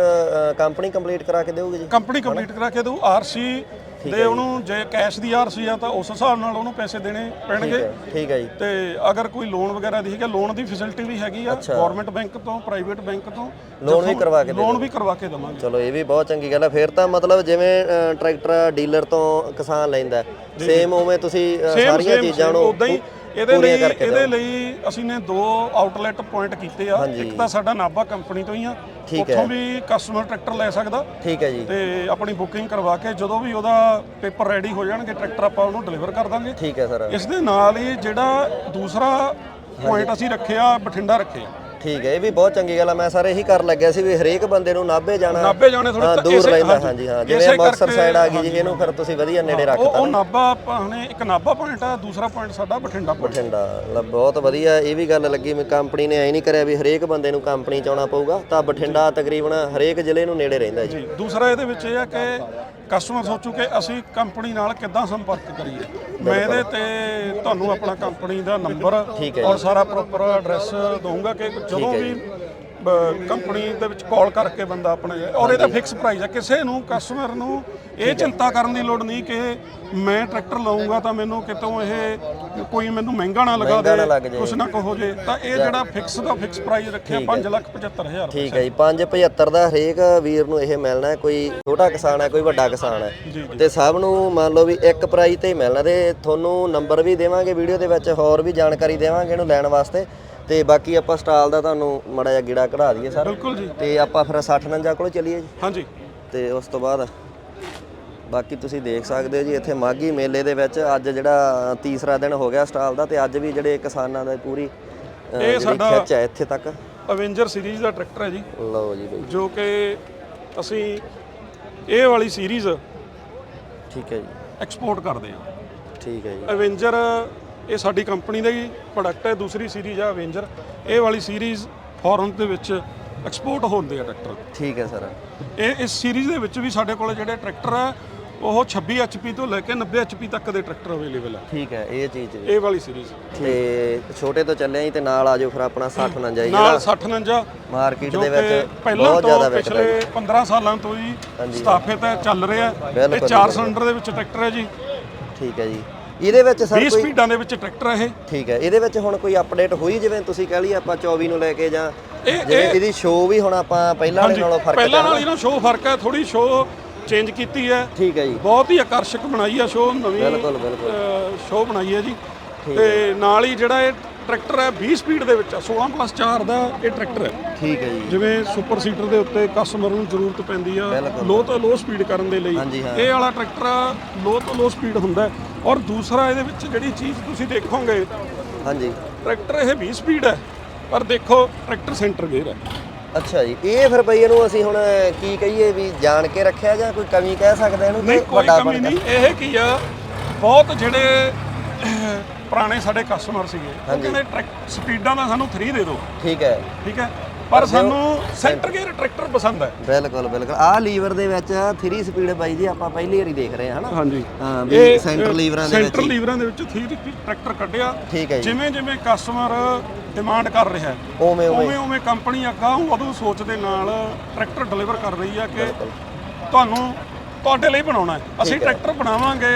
ਕੰਪਨੀ ਕੰਪਲੀਟ ਕਰਾ ਕੇ ਦੇਊਗੀ ਜੀ? ਕੰਪਨੀ ਕੰਪਲੀਟ ਕਰਾ ਕੇ ਦਊ। ਆਰਸੀ ਤੇ ਉਹਨੂੰ ਜੇ ਕੈਸ਼ ਦੀ ਆਰਸੀ ਆ ਤਾਂ ਉਸ ਹਿਸਾਬ ਨਾਲ ਉਹਨੂੰ ਪੈਸੇ ਦੇਣੇ ਪੈਣਗੇ। ਠੀਕ ਹੈ ਜੀ। ਤੇ ਅਗਰ ਕੋਈ ਲੋਨ ਵਗੈਰਾ ਦੀ ਹੈਗਾ ਲੋਨ ਦੀ ਫੈਸਿਲਿਟੀ ਵੀ ਹੈਗੀ ਆ ਗਵਰਨਮੈਂਟ ਬੈਂਕ ਤੋਂ ਪ੍ਰਾਈਵੇਟ ਬੈਂਕ ਤੋਂ ਲੋਨ ਵੀ ਕਰਵਾ ਕੇ ਲੋਨ ਵੀ ਕਰਵਾ ਕੇ ਦਵਾਂਗੇ। ਚਲੋ ਇਹ ਵੀ ਬਹੁਤ ਚੰਗੀ ਗੱਲ ਹੈ ਫਿਰ ਤਾਂ ਮਤਲਬ ਜਿਵੇਂ ਟਰੈਕਟਰ ਡੀਲਰ ਤੋਂ ਕਿਸਾਨ ਲੈਂਦਾ ਸੇਮ ਉਵੇਂ ਤੁਸੀਂ ਸਾਰੀਆਂ ਚੀਜ਼ਾਂ ਨੂੰ ਉਦਾਂ ਹੀ ਇਹਦੇ ਪੂਰੀਆਂ ਲਈ ਕਰਕੇ ਇਹਦੇ ਲਈ ਅਸੀਂ ਨੇ ਦੋ ਆਊਟਲੈਟ ਪੁਆਇੰਟ ਕੀਤੇ ਆ। ਇੱਕ ਤਾਂ ਸਾਡਾ ਨਾਭਾ ਕੰਪਨੀ ਤੋਂ ਹੀ ਆ। ਠੀਕ ਹੈ। ਉੱਥੋਂ ਵੀ ਕਸਟਮਰ ਟਰੈਕਟਰ ਲੈ ਸਕਦਾ। ਠੀਕ ਹੈ ਜੀ। ਤੇ ਆਪਣੀ ਬੁਕਿੰਗ ਕਰਵਾ ਕੇ ਜਦੋਂ ਵੀ ਉਹਦਾ ਪੇਪਰ ਰੈਡੀ ਹੋ ਜਾਣਗੇ ਟਰੈਕਟਰ ਆਪਾਂ ਉਹਨੂੰ ਡਿਲੀਵਰ ਕਰ ਦਾਂਗੇ। ਠੀਕ ਹੈ ਸਰ ਇਸ ਦੇ ਨਾਲ ਹੀ ਜਿਹੜਾ ਦੂਸਰਾ ਪੁਆਇੰਟ ਅਸੀਂ ਰੱਖਿਆ ਬਠਿੰਡਾ ਰੱਖਿਆ ਠੀਕ ਹੈ ਇਹ ਵੀ ਬਹੁਤ ਚੰਗੀ ਗੱਲ ਹੈ ਮੈਂ ਸਾਰੇ ਇਹੀ ਕਰ ਲੱਗਿਆ ਸੀ ਵੀ ਹਰੇਕ ਬੰਦੇ ਨੂੰ ਨਾਭੇ ਜਾਣਾ ਨਾਭੇ ਜਾਣੇ ਤਾਂ ਦੂਰ ਲੈਂਦਾ ਹਾਂਜੀ, ਹਾਂ ਜਿਵੇਂ ਮੁਕਤਸਰ ਸਾਈਡ ਆ ਗਈ ਜੀ ਇਹਨੂੰ ਫਿਰ ਤੁਸੀਂ ਵਧੀਆ ਨੇੜੇ ਰੱਖਤਾ ਉਹ ਨਾਭਾ ਨੇ ਇੱਕ ਨਾਭਾ ਪੁਆਇੰਟ ਆ ਦੂਸਰਾ ਪੁਆਇੰਟ ਸਾਡਾ ਬਠਿੰਡਾ। ਬਠਿੰਡਾ ਬਹੁਤ ਵਧੀਆ। ਇਹ ਵੀ ਗੱਲ ਲੱਗੀ ਮੈਂ ਕੰਪਨੀ ਨੇ ਐ ਨਹੀਂ ਕਰਿਆ ਵੀ ਹਰੇਕ ਬੰਦੇ ਨੂੰ ਕੰਪਨੀ ਚ ਆਉਣਾ ਪਊਗਾ। ਤਾਂ ਬਠਿੰਡਾ ਤਕਰੀਬਨ ਹਰੇਕ ਜ਼ਿਲ੍ਹੇ ਨੂੰ ਨੇੜੇ ਰਹਿੰਦਾ ਜੀ। ਦੂਸਰਾ ਇਹਦੇ ਵਿੱਚ ਇਹ ਹੈ ਕਿ ਕਸਟਮਰ ਸੋਚੂ ਕਿ ਅਸੀਂ ਕੰਪਨੀ ਨਾਲ ਕਿੱਦਾਂ ਸੰਪਰਕ ਕਰੀਏ। ਮੈਂ ਇਹਦੇ ਤੇ ਤੁਹਾਨੂੰ ਆਪਣਾ ਕੰਪਨੀ ਦਾ ਨੰਬਰ ਠੀਕ ਹੈ ਔਰ ਸਾਰਾ ਪ੍ਰੋਪਰ ਐਡਰੈਸ ਦਊਂਗਾ ਕਿ ਜਦੋਂ ਵੀ ਕੰਪਨੀ ਦੇ ਵਿੱਚ ਕਾਲ ਕਰਕੇ ਬੰਦਾ ਆਪਣੇ ਔਰ ਇਹਦਾ ਫਿਕਸ ਪ੍ਰਾਈਸ ਹੈ ਕਿਸੇ ਨੂੰ ਕਸਟਮਰ ਨੂੰ ਇਹ ਚਿੰਤਾ ਕਰਨ ਦੀ ਲੋੜ ਨਹੀਂ ਕਿ ਮੈਂ ਟਰੈਕਟਰ ਲਵਾਂਗਾ ਤਾਂ ਮੈਨੂੰ ਕਿਤੋਂ ਇਹ ਕੋਈ ਮੈਨੂੰ ਮਹਿੰਗਾ ਨਾ ਲਗਾ ਮਹਿੰਗਾ ਨਾ ਲੱਗ ਦੇ ਜਾਏ। ਕੁਛ ਨਾ ਕਹੋ ਜੇ ਤਾਂ ਇਹ ਜਿਹੜਾ ਫਿਕਸ ਦਾ ਫਿਕਸ ਪ੍ਰਾਈਸ ਰੱਖਿਆ 575000 ਠੀਕ ਹੈ ਜੀ 575 ਦਾ ਹਰੇਕ ਵੀਰ ਨੂੰ ਇਹ ਮਿਲਣਾ ਹੈ ਕੋਈ ਛੋਟਾ ਕਿਸਾਨ ਹੈ ਕੋਈ ਵੱਡਾ ਕਿਸਾਨ ਹੈ। ਜੀ, ਤੇ ਸਭ ਨੂੰ ਮੰਨ ਲਓ ਵੀ ਇੱਕ ਪ੍ਰਾਈਸ ਤੇ ਹੀ ਮਿਲਣਾ ਤੇ ਤੁਹਾਨੂੰ ਨੰਬਰ ਵੀ ਦੇਵਾਂਗੇ ਵੀਡੀਓ ਦੇ ਵਿੱਚ ਹੋਰ ਵੀ ਜਾਣਕਾਰੀ ਦੇਵਾਂਗੇ ਇਹਨੂੰ ਲੈਣ ਵਾਸਤੇ। ਤੇ ਬਾਕੀ ਆਪਾਂ ਸਟਾਲ ਦਾ ਤੁਹਾਨੂੰ ਮੜਾ ਜਿਹਾ ਗੀੜਾ ਕਢਾ ਦਈਏ ਸਰ। ਬਿਲਕੁਲ ਜੀ। ਤੇ ਆਪਾਂ ਫਿਰ 60 49 ਕੋਲ ਚੱਲੀਏ ਜੀ। ਹਾਂਜੀ। ਤੇ ਉਸ ਤੋਂ ਬਾਅਦ ਬਾਕੀ ਤੁਸੀਂ ਦੇਖ ਸਕਦੇ ਹੋ ਜੀ ਇੱਥੇ ਮਾਗੀ ਮੇਲੇ ਦੇ ਵਿੱਚ ਅੱਜ ਜਿਹੜਾ ਤੀਸਰਾ ਦਿਨ ਹੋ ਗਿਆ ਸਟਾਲ ਦਾ ਤੇ ਅੱਜ ਵੀ ਜਿਹੜੇ ਕਿਸਾਨਾਂ ਦਾ ਪੂਰੀ ਜਿਹੜੀ ਸਾਡਾ- ਖਿੱਚ ਹੈ ਇੱਥੇ ਤੱਕ। ਅਵੇਂਜਰ ਸੀਰੀਜ਼ ਦਾ ਟਰੈਕਟਰ ਹੈ ਜੀ। ਲਓ ਜੀ ਬਈ। ਜੋ ਕਿ ਅਸੀਂ ਇਹ ਵਾਲੀ ਸੀਰੀਜ਼ ਠੀਕ ਹੈ ਜੀ। ਐਕਸਪੋਰਟ ਕਰਦੇ ਹਾਂ। ਠੀਕ ਹੈ ਜੀ। ਅਵੇਂਜਰ ਇਹ ਸਾਡੀ ਕੰਪਨੀ ਦਾ ਹੀ ਪ੍ਰੋਡਕਟ ਹੈ ਦੂਸਰੀ ਸੀਰੀਜ਼ ਆ ਅਵੇਂਜਰ ਇਹ ਵਾਲੀ ਸੀਰੀਜ਼ ਫੋਰਨ ਦੇ ਵਿੱਚ ਐਕਸਪੋਰਟ ਹੁੰਦੇ ਆ ਟਰੈਕਟਰ ਠੀਕ ਹੈ ਸਰ। ਇਹ ਇਸ ਸੀਰੀਜ਼ ਦੇ ਵਿੱਚ ਵੀ ਸਾਡੇ ਕੋਲ ਜਿਹੜੇ ਟਰੈਕਟਰ ਆ ਉਹ 26 HP ਤੋਂ ਲੈ ਕੇ 90 HP ਤੱਕ ਦੇ ਟਰੈਕਟਰ ਅਵੇਲੇਬਲ ਆ। ਠੀਕ ਹੈ ਇਹ ਚੀਜ਼ ਜੀ। ਇਹ ਵਾਲੀ ਸੀਰੀਜ਼ ਤੇ ਛੋਟੇ ਤੋਂ ਚੱਲਿਆ ਜੀ ਤੇ ਨਾਲ ਆਜੋ ਫਿਰ ਆਪਣਾ 60 49 ਜੀ ਨਾਲ 60 49 ਮਾਰਕੀਟ ਜੋ ਦੇ ਵਿੱਚ ਪਹਿਲਾਂ ਬਹੁਤ ਤੋਂ ਜ਼ਿਆਦਾ ਪਿਛਲੇ ਜੀ। 15 ਸਾਲਾਂ ਤੋਂ ਹੀ ਸਥਾਪਿਤ ਹੈ ਚੱਲ ਰਿਹਾ ਹੈ। ਇਹ ਬਿਲਕੁਲ, 4 ਸਿਲੰਡਰ ਦੇ ਵਿੱਚ ਟਰੈਕਟਰ ਹੈ ਜੀ। ਠੀਕ ਹੈ ਜੀ। ਇਹਦੇ ਵਿੱਚ ਸਰ 20 ਕੋਈ ਸਪੀਡਾਂ ਦੇ ਵਿੱਚ ਟਰੈਕਟਰ ਹੈ ਇਹ। ਠੀਕ ਹੈ ਇਹਦੇ ਵਿੱਚ ਹੁਣ ਕੋਈ ਅਪਡੇਟ ਹੋਈ ਜਿਵੇਂ ਤੁਸੀਂ ਕਹਿ ਲਈ ਆਪਾਂ 24 ਨੂੰ ਲੈ ਕੇ ਜਾਂ ਇਹ- ਜਿਵੇਂ ਇਹਦੀ ਸ਼ੋਅ ਵੀ ਹੁਣ ਆਪਾਂ ਪਹਿਲਾਂ ਵਾਲੇ ਨਾਲੋਂ ਫ਼ਰਕ ਪਹਿਲਾਂ ਹੈ ਨਾਲ ਇਹਨਾਂ ਸ਼ੋਅ ਫ਼ਰਕ ਹੈ ਥੋੜੀ ਸ਼ੋਅ ਚੇਂਜ ਕੀਤੀ ਹੈ। ਠੀਕ ਹੈ ਜੀ। ਬਹੁਤ ਹੀ ਆਕਰਸ਼ਕ ਬਣਾਈ ਹੈ ਸ਼ੋਅ ਨਵੀਂ ਬਿਲਕੁਲ ਬਿਲਕੁਲ। ਸ਼ੋਅ ਬਣਾਈ ਹੈ ਜੀ। ਤੇ ਨਾਲ ਹੀ ਜਿਹੜਾ ਇਹ ਟਰੈਕਟਰ ਹੈ 20 ਸਪੀਡ ਦੇ ਵਿੱਚ ਆ 16 ਪਲੱਸ 4 ਦਾ ਇਹ ਟਰੈਕਟਰ ਹੈ। ਠੀਕ ਹੈ ਜੀ। ਜਿਵੇਂ ਸੁਪਰ ਸੀਟਰ ਦੇ ਉੱਤੇ ਕਸਟਮਰ ਨੂੰ ਜ਼ਰੂਰਤ ਪੈਂਦੀ ਆ ਲੋ ਤੋਂ ਲੋ ਸਪੀਡ ਕਰਨ ਦੇ ਲਈ। ਇਹ ਵਾਲਾ ਟਰੈਕਟਰ ਲੋ ਤੋਂ ਲੋ ਸਪੀਡ ਹੁੰਦਾ ਹੈ। ਔਰ ਦੂਸਰਾ ਇਹਦੇ ਵਿੱਚ ਜਿਹੜੀ ਚੀਜ਼ ਤੁਸੀਂ ਦੇਖੋਗੇ ਹਾਂਜੀ। ਟਰੈਕਟਰ ਇਹ 20 ਸਪੀਡ ਹੈ। ਪਰ ਦੇਖੋ ਟਰੈਕਟਰ ਸੈਂਟਰ ਗੇਅਰ ਹੈ। ਅੱਛਾ ਜੀ। ਇਹ ਫਿਰ ਬਈ ਇਹਨੂੰ ਅਸੀਂ ਹੁਣ ਕੀ ਕਹੀਏ ਵੀ ਜਾਣ ਕੇ ਰੱਖਿਆ ਜਾਂ ਕੋਈ ਕਮੀ ਕਹਿ ਸਕਦੇ ਇਹਨੂੰ ਨਹੀਂ ਕਿ ਕੋਈ ਵੱਡਾ ਕਮੀ? ਨਹੀਂ। ਇਹ ਕੀ ਆ ਬਹੁਤ ਜਿਹੜੇ ਪੁਰਾਣੇ ਸਾਡੇ ਕਸਟਮਰ ਸੀਗੇ ਉਹ ਕਹਿੰਦੇ ਟਰੈਕ ਸਪੀਡਾਂ ਦਾ ਸਾਨੂੰ 3 ਦੇ ਦਿਓ। ਠੀਕ ਹੈ। ਠੀਕ ਹੈ? ਪਰ ਸਾਨੂੰ ਸੈਂਟਰ ਗੇਅਰ ਟਰੈਕਟਰ ਪਸੰਦ ਹੈ। ਬਿਲਕੁਲ ਬਿਲਕੁਲ। ਆਹ ਲੀਵਰ ਦੇ ਵਿੱਚ 3 ਸਪੀਡ ਬਾਈ ਜੀ ਆਪਾਂ ਪਹਿਲੀ ਵਾਰੀ ਦੇਖ ਰਹੇ ਹਾਂ ਹਨਾ? ਹਾਂਜੀ। ਹਾਂ ਵੀ ਸੈਂਟਰ ਲੀਵਰਾਂ ਦੇ ਵਿੱਚ ਸੈਂਟਰ ਲੀਵਰਾਂ ਦੇ ਵਿੱਚ 3 ਟਰੈਕਟਰ ਕੱਢਿਆ। ਠੀਕ ਹੈ ਜਿਵੇਂ ਜਿਵੇਂ ਕਸਟਮਰ ਡਿਮਾਂਡ ਕਰ ਰਿਹਾ ਹੈ ਉਵੇਂ ਉਵੇਂ। ਕੰਪਨੀ ਅੱਗਾ ਉਦੋਂ ਸੋਚ ਦੇ ਨਾਲ ਟਰੈਕਟਰ ਡਿਲੀਵਰ ਕਰ ਰਹੀ ਹੈ ਕਿ ਤੁਹਾਨੂੰ ਤੁਹਾਡੇ ਲਈ ਬਣਾਉਣਾ ਹੈ। ਅਸੀਂ ਟਰੈਕਟਰ ਬਣਾਵਾਂਗੇ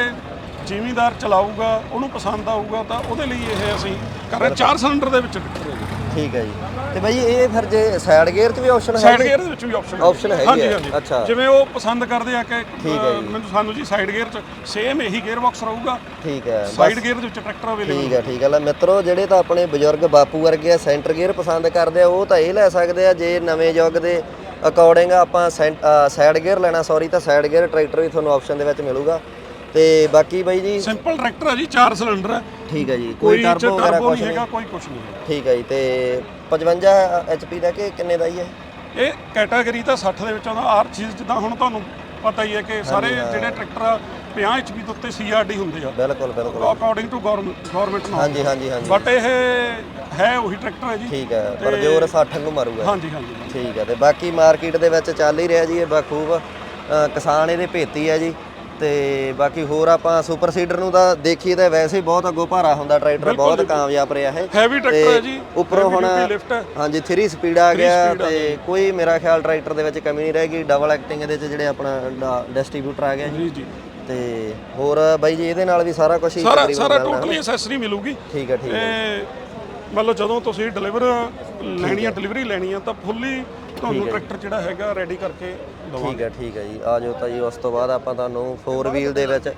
ਜ਼ਿਮੀਦਾਰ ਚਲਾਊਗਾ ਉਹਨੂੰ ਪਸੰਦ ਆਊਗਾ ਤਾਂ ਉਹਦੇ ਲਈ ਇਹ ਅਸੀਂ ਕਰ ਰਹੇ ਚਾਰ ਸਿਲੰਡਰ ਦੇ ਵਿੱਚ। ਟਰੈਕਟਰ ਹੈ ਠੀਕ ਹੈ ਜੀ। ਤੇ ਬਾਈ ਇਹ ਫਿਰ ਜੇ ਸਾਈਡ ਗੇਅਰ 'ਚ ਵੀ ਆਪਸ਼ਨ ਹੈ ਸਾਈਡ ਗੇਅਰ ਦੇ ਵਿੱਚ ਵੀ ਆਪਸ਼ਨ Option ਹੈਗੀ ਹੈ, ਅੱਛਾ। ਜਿਵੇਂ ਉਹ ਪਸੰਦ ਕਰਦੇ ਆ ਕਿ ਹੈ ਅਹ, ਮੈਨੂੰ ਸਾਨੂੰ ਜੀ ਸਾਈਡ ਗੇਅਰ ਚ ਸੇਮ ਇਹੀ ਗੇਅਰ ਬਾਕਸ ਰਹੂਗਾ। ਠੀਕ ਹੈ। ਸਾਈਡ ਗੇਅਰ ਦੇ ਵਿੱਚ ਟਰੈਕਟਰ ਅਵੇਲੇਬਲ ਠੀਕ ਹੈ ਠੀਕ ਹੈ। ਲੈ ਮਿੱਤਰੋ ਜਿਹੜੇ ਤਾਂ ਆਪਣੇ ਬਜ਼ੁਰਗ ਬਾਪੂ ਵਰਗੇ ਆ ਸੈਂਟਰ ਗੇਅਰ ਪਸੰਦ ਕਰਦੇ ਆ ਉਹ ਤਾਂ ਇਹ ਲੈ ਸਕਦੇ ਆ। ਜੇ ਨਵੇਂ ਯੁੱਗ ਦੇ ਅਕੋਰਡਿੰਗ ਆਪਾਂ ਸਾਈਡ ਗੇਅਰ ਲੈਣਾ ਸੌਰੀ ਤਾਂ ਸਾਈਡ ਗੇਅਰ ਟਰੈਕਟਰ ਵੀ ਤੁਹਾਨੂੰ ਆਪਸ਼ਨ ਦੇ ਵਿੱਚ ਮਿਲੂਗਾ। ਤੇ ਬਾਕੀ ਬਾਈ ਜੀ ਸਿੰਪਲ ਟਰੈਕਟਰ ਹੈ ਜੀ 4 ਸਿਲੰਡਰ ਹੈ ਠੀਕ ਹੈ ਜੀ ਕੋਈ ਟਰਬੋ ਵਗੈਰਾ ਕੁਝ ਨਹੀਂ ਹੈਗਾ ਕੋਈ ਕੁਝ ਨਹੀਂ ਹੈਗਾ। ਠੀਕ ਹੈ ਜੀ ਤੇ 55 ਐਚਪੀ ਦਾ ਕਿ ਕਿੰਨੇ ਦਾ ਹੀ ਹੈ ਇਹ ਕੈਟਾਗਰੀ ਤਾਂ 60 ਦੇ ਵਿੱਚ ਆਉਂਦਾ ਆਰ ਚੀਜ਼ ਜਿੱਦਾਂ ਹੁਣ ਤੁਹਾਨੂੰ ਪਤਾ ਹੀ ਹੈ ਕਿ ਸਾਰੇ ਜਿਹੜੇ ਟਰੈਕਟਰ ਆ 50 ਐਚਪੀ ਦੇ ਉੱਤੇ ਸੀਆਰਡੀ ਹੁੰਦੇ ਆ। ਬਿਲਕੁਲ ਬਿਲਕੁਲ। ਅਕੋਰਡਿੰਗ ਟੂ ਗਵਰਨਮੈਂਟ ਨੂੰ ਹਾਂਜੀ ਹਾਂਜੀ ਹਾਂਜੀ। ਬਟ ਇਹ ਹੈ ਉਹੀ ਟਰੈਕਟਰ ਹੈ ਜੀ। ਠੀਕ ਹੈ ਪਰ ਜੋਰ 60 ਨੂੰ ਮਾਰੂਗਾ। ਹਾਂਜੀ ਹਾਂਜੀ ਠੀਕ ਹੈ ਤੇ ਬਾਕੀ ਮਾਰਕੀਟ ਦੇ ਵਿੱਚ ਚੱਲ ਹੀ ਰਿਹਾ ਜੀ ਇਹ ਬਖੂਬ। ਕਿਸਾਨ ਇਹਦੇ ਭੇਤੀ ਹੈ ਜੀ। ਤੇ ਬਾਕੀ ਹੋਰ ਆਪਾਂ ਸੁਪਰ ਸੀਡਰ ਨੂੰ ਤਾਂ ਦੇਖੀਏ ਤਾਂ ਵੈਸੇ ਹੀ ਬਹੁਤ ਅੱਗੋਂ ਭਾਰਾ ਹੁੰਦਾ ਟਰੈਕਟਰ ਬਹੁਤ ਕਾਮਯਾਬ ਰਿਹਾ ਇਹ। ਹੈਵੀ ਟਰੈਕਟਰ ਹੈ ਜੀ ਉੱਪਰੋਂ ਹੁਣ ਹੈ। ਹਾਂਜੀ 3 ਸਪੀਡ ਆ ਗਿਆ speed ਆ ਤੇ ਕੋਈ ਮੇਰਾ ਖਿਆਲ ਟਰੈਕਟਰ ਦੇ ਵਿੱਚ ਕਮੀ ਨਹੀਂ ਰਹੇਗੀ ਡਬਲ ਐਕਟਿੰਗ ਦੇ ਵਿੱਚ ਜਿਹੜੇ ਆਪਣਾ ਡਿਸਟ੍ਰੀਬਿਊਟਰ ਆ ਗਿਆ ਜੀ ਜੀ। ਜੀ ਤੇ ਹੋਰ ਬਾਈ ਜੀ ਇਹਦੇ ਨਾਲ ਵੀ ਸਾਰਾ ਕੁਝ ਹੀ ਸਾਰਾ ਤਕਰੀਬਨ ਸਾਰਾ। ਟੋਟਲੀ ਐਕਸੈਸਰੀ ਮਿਲੂਗੀ। ਠੀਕ ਹੈ ਠੀਕ ਹੈ ਮਤਲਬ ਜਦੋਂ ਤੁਸੀਂ ਡਿਲੀਵਰ ਲੈਣੀ ਆ ਡਿਲੀਵਰੀ ਲੈਣੀ ਆ ਤਾਂ ਫੁੱਲੀ ਤੁਹਾਨੂੰ ਟਰੈਕਟਰ ਜਿਹੜਾ ਹੈਗਾ ਰੈਡੀ ਕਰਕੇ ਦਵਾਂਗੇ। ਠੀਕ ਹੈ ਠੀਕ ਹੈ ਜੀ। ਆ ਜਾਓ ਤਾਂ ਜੀ ਉਸ ਤੋਂ ਬਾਅਦ ਆਪਾਂ ਤੁਹਾਨੂੰ 4 ਵੀਲ ਦੇ ਵਿੱਚ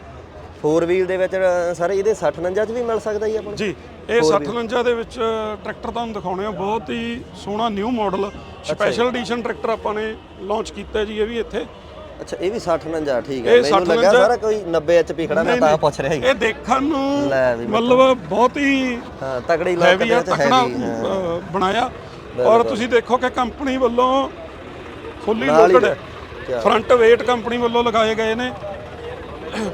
4 ਵੀਲ ਦੇ ਵਿੱਚ ਸਰ ਇਹਦੇ 60 49 ਚ ਵੀ ਮਿਲ ਸਕਦਾ ਜੀ ਆਪਾਂ ਨੂੰ? ਜੀ ਇਹ 6049 ਦੇ ਵਿੱਚ ਟਰੈਕਟਰ ਤੁਹਾਨੂੰ ਦਿਖਾਉਣੇ ਆ। ਬਹੁਤ ਹੀ ਸੋਹਣਾ new model special edition tractor ਆਪਾਂ ਨੇ ਲਾਂਚ ਕੀਤਾ ਜੀ ਇਹ ਵੀ ਇੱਥੇ। ਅੱਛਾ ਇਹ ਵੀ 60 49 ਠੀਕ ਹੈ। ਇਹ ਮੈਨੂੰ 60 ਲੱਗਾ 49 ਸਾਰਾ ਕੋਈ 90 ਐਚਪੀ ਖੜਾ ਮੈਂ ਤਾਂ ਪੁੱਛ ਰਿਹਾ ਸੀ ਇਹ ਦੇਖਣ ਨੂੰ ਲੈ ਵੀ ਮਤਲਬ ਬਹੁਤ ਹੀ ਹਾਂ ਤਕੜੀ ਲੋਕ ਹੈਵੀ ਆ ਤਕੜਾ ਹੈਵੀ ਅ, ਬਣਾਇਆ। ਔਰ ਤੁਸੀਂ ਦੇਖੋ ਕਿ ਕੰਪਨੀ ਵੱਲੋਂ ਫੁੱਲੀ ਨਾਲ ਹੀ ਲੋਡਡ ਹੈ ਕਿਆ? ਫਰੰਟ ਵੇਟ ਕੰਪਨੀ ਵੱਲੋਂ ਲਗਾਏ ਗਏ ਨੇ।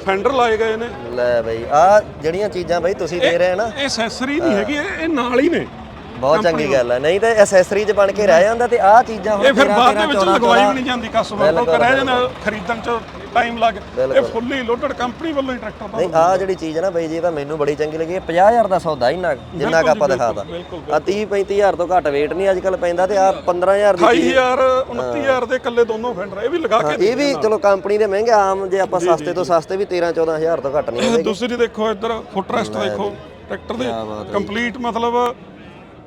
ਫੈਂਡਰ ਲਾਏ ਗਏ ਨੇ। ਲੈ ਬਈ ਆ ਜਿਹੜੀਆਂ ਚੀਜ਼ਾਂ ਬਈ ਤੁਸੀਂ ਦੇ ਰਹੇ ਹੋ ਨਾ। ਇਹ ਐਕਸੈਸਰੀ ਨਹੀਂ ਹੈਗੀ ਇਹ ਇਹ ਨਾਲ ਹੀ ਨੇ। ਬਹੁਤ ਚੰਗੀ ਗੱਲ ਹੈ ਨਹੀਂ ਤਾਂ ਐਸੈਸਰੀ ਚ ਬਣ ਕੇ ਰਹਿ ਜਾਂਦਾ ਤੇ ਆਹ ਚੀਜ਼ਾਂ ਹੁਣ ਇਹ ਫਿਰ 13, ਬਾਅਦ ਦੇ 13, ਵਿੱਚ 14, ਲਗਵਾਈ ਵੀ ਨਹੀਂ ਜਾਂਦੀ ਕਸਟਮਰ ਤੋਂ ਰਹਿ ਜਾਂਦਾ ਖਰੀਦਣ ਚ ਟਾਈਮ ਲੱਗ ਇਹ। ਫੁੱਲੀ ਲੋਡਡ ਕੰਪਨੀ ਵੱਲੋਂ ਹੀ ਟਰੈਕਟਰ ਦਾ ਨਹੀਂ ਆ। ਜਿਹੜੀ ਚੀਜ਼ ਹੈ ਨਾ ਬਈ ਜੀ ਇਹ ਤਾਂ ਮੈਨੂੰ ਬੜੀ ਚੰਗੀ ਲੱਗੀ। ਇਹ 50000 ਦਾ ਸੌਦਾ ਹੀ ਨਾ ਜਿੰਨਾ ਕੁ ਆਪਾਂ ਦਿਖਾਤਾ। ਆ 30 35000 ਤੋਂ ਘੱਟ ਵੇਟ ਨਹੀਂ ਅੱਜ ਕੱਲ ਪੈਂਦਾ ਤੇ ਆ 15000 ਦੀ ਚੀਜ਼ 28000 29000 ਦੇ ਇਕੱਲੇ ਦੋਨੋਂ ਫੈਂਡਰ ਇਹ ਵੀ ਲਗਾ ਕੇ ਇਹ ਵੀ ਚਲੋ ਕੰਪਨੀ ਦੇ ਮਹਿੰਗੇ ਆਮ ਜੇ ਆਪਾਂ ਸਸਤੇ ਤੋਂ ਸਸਤੇ ਵੀ 13 14000 ਤੋਂ ਘੱਟ ਨਹੀਂ ਹੋਵੇਗੀ ਦੂਸਰੀ ਦੇਖੋ ਇੱਧਰ ਫੁੱਟ ਰੈਸਟ ਦੇਖੋ ਟਰੈਕਟਰ ਦੇ। ਕੰਪਲੀਟ ਮਤਲਬ